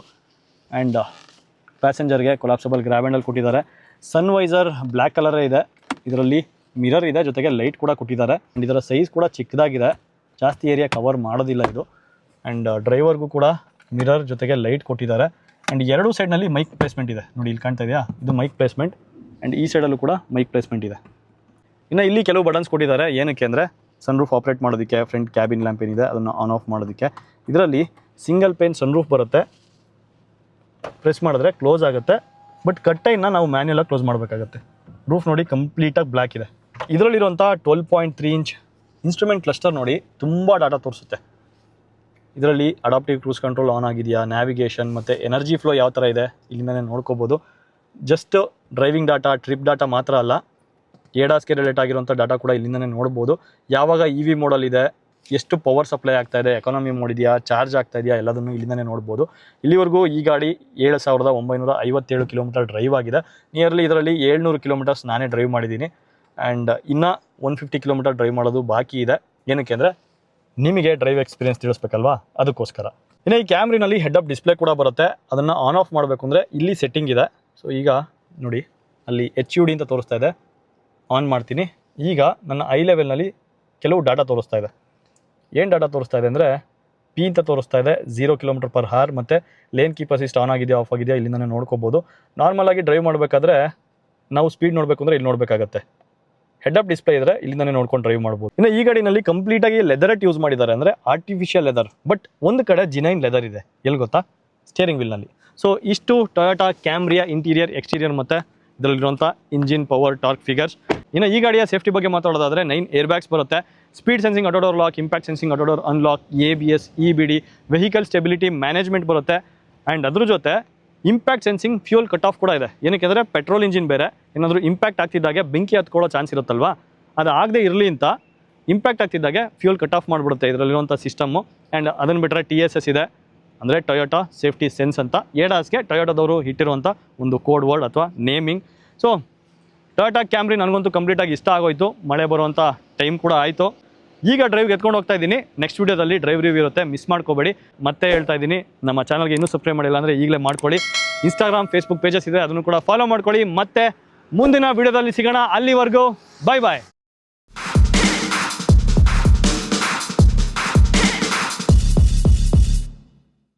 ಆ್ಯಂಡ್ ಪ್ಯಾಸೆಂಜರ್ಗೆ ಕೊಲಾಪ್ಸಬಲ್ ಗ್ರ್ಯಾಬ್ ಹ್ಯಾಂಡಲ್ ಕೊಟ್ಟಿದ್ದಾರೆ. ಸನ್ ವೈಸರ್ ಬ್ಲ್ಯಾಕ್ ಕಲರೇ ಇದೆ. ಇದರಲ್ಲಿ ಮಿರರ್ ಇದೆ, ಜೊತೆಗೆ ಲೈಟ್ ಕೂಡ ಕೊಟ್ಟಿದ್ದಾರೆ. ಆ್ಯಂಡ್ ಇದರ ಸೈಜ್ ಕೂಡ ಚಿಕ್ಕದಾಗಿದೆ. ಜಾಸ್ತಿ ಏರಿಯಾ ಕವರ್ ಮಾಡೋದಿಲ್ಲ ಇದು. ಆ್ಯಂಡ್ ಡ್ರೈವರ್ಗೂ ಕೂಡ ಮಿರರ್ ಜೊತೆಗೆ ಲೈಟ್ ಕೊಟ್ಟಿದ್ದಾರೆ. ಆ್ಯಂಡ್ ಎರಡೂ ಸೈಡ್ನಲ್ಲಿ ಮೈಕ್ ಪ್ಲೇಸ್ಮೆಂಟ್ ಇದೆ. ನೋಡಿ, ಇಲ್ಲಿ ಕಾಣ್ತಾ ಇದೆಯಾ? ಇದು ಮೈಕ್ ಪ್ಲೇಸ್ಮೆಂಟ್ ಆ್ಯಂಡ್ ಈ ಸೈಡಲ್ಲೂ ಕೂಡ ಮೈಕ್ ಪ್ಲೇಸ್ಮೆಂಟ್ ಇದೆ. ಇನ್ನು ಇಲ್ಲಿ ಕೆಲವು ಬಟನ್ಸ್ ಕೊಟ್ಟಿದ್ದಾರೆ. ಏನಕ್ಕೆ ಅಂದರೆ ಸನ್ರೂಫ್ ಆಪ್ರೇಟ್ ಮಾಡೋದಕ್ಕೆ ಫ್ರಂಟ್ ಕ್ಯಾಬಿನ್ ಲ್ಯಾಂಪ್ ಏನಿದೆ, ಅದನ್ನು ಆನ್ ಆಫ್ ಮಾಡೋದಕ್ಕೆ. ಇದರಲ್ಲಿ ಸಿಂಗಲ್ ಪೇನ್ ಸನ್ರೂಫ್ ಬರುತ್ತೆ. ಪ್ರೆಸ್ ಮಾಡಿದ್ರೆ ಕ್ಲೋಸ್ ಆಗುತ್ತೆ. ಬಟ್ ಕಟ್ಟೈನ ನಾವು ಮ್ಯಾನ್ಯಲಾಗಿ ಕ್ಲೋಸ್ ಮಾಡಬೇಕಾಗತ್ತೆ. ರೂಫ್ ನೋಡಿ ಕಂಪ್ಲೀಟಾಗಿ ಬ್ಲ್ಯಾಕ್ ಇದೆ. ಇದರಲ್ಲಿರುವಂಥ twelve point three inch instrument cluster ನೋಡಿ ತುಂಬ ಡಾಟಾ ತೋರಿಸುತ್ತೆ. ಇದರಲ್ಲಿ ಅಡಾಪ್ಟಿವ್ ಕ್ರೂಸ್ ಕಂಟ್ರೋಲ್ ಆನ್ ಆಗಿದೆಯಾ ನ್ಯಾವಿಗೇಷನ್ ಮತ್ತು ಎನರ್ಜಿ ಫ್ಲೋ ಯಾವ ಥರ ಇದೆ ಇಲ್ಲಿಂದನೇ ನೋಡ್ಕೋಬೋದು. Just driving data trip data ಮಾತ್ರ ಅಲ್ಲ ಏಡಾಸ್ಗೆ ರಿಲೇಟ್ ಆಗಿರುವಂಥ ಡಾಟಾ ಕೂಡ ಇಲ್ಲಿಂದನೇ ನೋಡ್ಬೋದು. ಯಾವಾಗ ಇ ವಿ ಮೋಡಲ್ ಇದೆ ಎಷ್ಟು ಪವರ್ ಸಪ್ಲೈ ಆಗ್ತಾ ಇದೆ ಎಕಾನಮಿ ಮೋಡ್ ಇದೆಯಾ ಚಾರ್ಜ್ ಆಗ್ತಾ ಇದೆಯಾ ಎಲ್ಲದನ್ನು ಇಲ್ಲಿಂದನೇ ನೋಡ್ಬೋದು. ಇಲ್ಲಿವರೆಗೂ ಈ ಗಾಡಿ ಏಳು ಸಾವಿರದ ಒಂಬೈನೂರ ಐವತ್ತೇಳು ಕಿಲೋಮೀಟರ್ ಡ್ರೈವ್ ಆಗಿದೆ. ನಿಯರ್ಲಿ ಇದರಲ್ಲಿ ಏಳ್ನೂರು ಕಿಲೋಮೀಟರ್ಸ್ ನಾನೇ ಡ್ರೈವ್ ಮಾಡಿದ್ದೀನಿ. ಆ್ಯಂಡ್ ಇನ್ನು ಒನ್ ಫಿಫ್ಟಿ ಕಿಲೋಮೀಟರ್ ಡ್ರೈವ್ ಮಾಡೋದು ಬಾಕಿ ಇದೆ. ಏನಕ್ಕೆ ಅಂದರೆ ನಿಮಗೆ ಡ್ರೈವ್ ಎಕ್ಸ್ಪೀರಿಯನ್ಸ್ ತಿಳಿಸ್ಬೇಕಲ್ವಾ? ಅದಕ್ಕೋಸ್ಕರ. ಇನ್ನು ಈ ಕ್ಯಾಮ್ರಿನಲ್ಲಿ ಹೆಡ್ ಅಪ್ ಡಿಸ್ಪ್ಲೇ ಕೂಡ ಬರುತ್ತೆ. ಅದನ್ನು ಆನ್ ಆಫ್ ಮಾಡಬೇಕು ಅಂದರೆ ಇಲ್ಲಿ ಸೆಟ್ಟಿಂಗ್ ಇದೆ. ಸೊ ಈಗ ನೋಡಿ, ಅಲ್ಲಿ ಎಚ್ ಯು ಡಿ ಅಂತ ತೋರಿಸ್ತಾ ಇದೆ. ಆನ್ ಮಾಡ್ತೀನಿ. ಈಗ ನನ್ನ ಐ ಲೆವೆಲ್ನಲ್ಲಿ ಕೆಲವು ಡಾಟಾ ತೋರಿಸ್ತಾ ಇದೆ. ಏನು ಡಾಟಾ ತೋರಿಸ್ತಾ ಇದೆ ಅಂದರೆ ಪಿ ಅಂತ ತೋರಿಸ್ತಾ ಇದೆ ಝೀರೋ ಕಿಲೋಮೀಟರ್ ಪರ್ ಹಾರ್ ಮತ್ತು ಲೇನ್ ಕೀಪ್ ಅಸಿಸ್ಟ್ ಆನ್ ಆಗಿದೆಯಾ ಆಫ್ ಆಗಿದೆಯಾ, ಇಲ್ಲಿಂದನೇ ನೋಡ್ಕೋಬೋದು. ನಾರ್ಮಲಾಗಿ ಡ್ರೈವ್ ಮಾಡಬೇಕಾದ್ರೆ ನಾವು ಸ್ಪೀಡ್ ನೋಡಬೇಕು ಅಂದರೆ ಇಲ್ಲಿ ನೋಡಬೇಕಾಗತ್ತೆ. ಹೆಡ್ ಅಪ್ ಡಿಸ್ಪ್ಲೇ ಇದ್ರೆ ಇಲ್ಲಿಂದನೇ ನೋಡ್ಕೊಂಡು ಡ್ರೈವ್ ಮಾಡ್ಬೋದು. ಇನ್ನು ಈ ಗಾಡಿನಲ್ಲಿ ಕಂಪ್ಲೀಟಾಗಿ ಲೆದರೆಟ್ ಯೂಸ್ ಮಾಡಿದ್ದಾರೆ ಅಂದರೆ ಆರ್ಟಿಫಿಷಿಯಲ್ ಲೆದರ್ ಬಟ್ ಒಂದು ಕಡೆ ಜಿನೈನ್ ಲೆದರ್ ಇದೆ. ಎಲ್ಲಿ ಗೊತ್ತಾ? ಸ್ಟೇರಿಂಗ್ ವಿಲ್ನಲ್ಲಿ ಸೊ ಇಷ್ಟು ಟೊಯೋಟಾ ಕ್ಯಾಮ್ರಿಯಾ ಇಂಟೀರಿಯರ್ ಎಕ್ಸ್ಟೀರಿಯರ್ ಮತ್ತು ಇದರಲ್ಲಿರುವಂಥ ಇಂಜಿನ್ ಪವರ್ ಟಾರ್ಕ್ ಫಿಗರ್ಸ್ ಇನ್ನು ಈ ಗಾಡಿಯ ಸೇಫ್ಟಿ ಬಗ್ಗೆ ಮಾತಾಡೋದಾದರೆ ನೈನ್ ಏರ್ ಬ್ಯಾಗ್ಸ್ ಬರುತ್ತೆ speed sensing auto door lock impact sensing auto door unlock A B S E B D vehicle stability management ಬರುತ್ತೆ. ಆ್ಯಂಡ್ ಅದ್ರ ಜೊತೆ impact sensing fuel cut off ಕೂಡ ಇದೆ. ಏನಕ್ಕೆ ಅಂದರೆ ಪೆಟ್ರೋಲ್ ಇಂಜಿನ್ ಬೇರೆ, ಏನಾದರೂ ಇಂಪ್ಯಾಕ್ಟ್ ಆಗ್ತಿದ್ದಾಗೆ ಬೆಂಕಿ ಹತ್ಕೊಳ್ಳೋ ಚಾನ್ಸ್ ಇರುತ್ತಲ್ವ? ಅದು ಆಗದೆ ಇರಲಿ ಅಂತ ಇಂಪ್ಯಾಕ್ಟ್ ಆಗ್ತಿದ್ದಾಗೆ ಫ್ಯೂಲ್ ಕಟ್ ಆಫ್ ಮಾಡಿಬಿಡುತ್ತೆ ಇದರಲ್ಲಿರುವಂಥ ಸಿಸ್ಟಮ್ಮು ಆ್ಯಂಡ್ ಅದನ್ನು ಬಿಟ್ಟರೆ ಟಿ ಎಸ್ ಎಸ್ ಇದೆ. ಅಂದರೆ ಟೊಯೋಟಾ ಸೇಫ್ಟಿ ಸೆನ್ಸ್ ಅಂತ ಏಡಾಸ್ಗೆ ಟೊಯೋಟೋದವರು ಇಟ್ಟಿರುವಂಥ ಒಂದು ಕೋಡ್ ವರ್ಡ್ ಅಥವಾ ನೇಮಿಂಗ್ ಸೊ ಟೊಯೋಟಾ ಕ್ಯಾಮ್ರಿ ನನಗಂತೂ ಕಂಪ್ಲೀಟಾಗಿ ಇಷ್ಟ ಆಗೋಯ್ತು. ಮಳೆ ಬರುವಂಥ ಟೈಮ್ ಕೂಡ ಆಯಿತು. ಈಗ ಡ್ರೈವ್ಗೆ ಎತ್ಕೊಂಡು ಹೋಗ್ತಾ ಇದ್ದೀನಿ. ನೆಕ್ಸ್ಟ್ ವೀಡಿಯೋದಲ್ಲಿ ಡ್ರೈವ್ ರಿವ್ಯೂ ಇರುತ್ತೆ. ಮಿಸ್ ಮಾಡ್ಕೋಬೇಡಿ. ಮತ್ತೆ ಹೇಳ್ತಾ ಇದ್ದೀನಿ. ನಮ್ಮ ಚಾನಲ್ಗೆ ಇನ್ನೂ ಸಬ್ಸ್ಕ್ರೈಬ್ ಮಾಡಿಲ್ಲ ಅಂದರೆ ಈಗಲೇ ಮಾಡ್ಕೊಳ್ಳಿ. ಇನ್ಸ್ಟಾಗ್ರಾಮ್ ಫೇಸ್ಬುಕ್ ಪೇಜಸ್ ಇದೆ ಅದನ್ನು ಕೂಡ ಫಾಲೋ ಮಾಡ್ಕೊಳ್ಳಿ. ಮತ್ತೆ ಮುಂದಿನ ವೀಡಿಯೋದಲ್ಲಿ ಸಿಗೋಣ. ಅಲ್ಲಿವರೆಗೂ ಬಾಯ್ ಬಾಯ್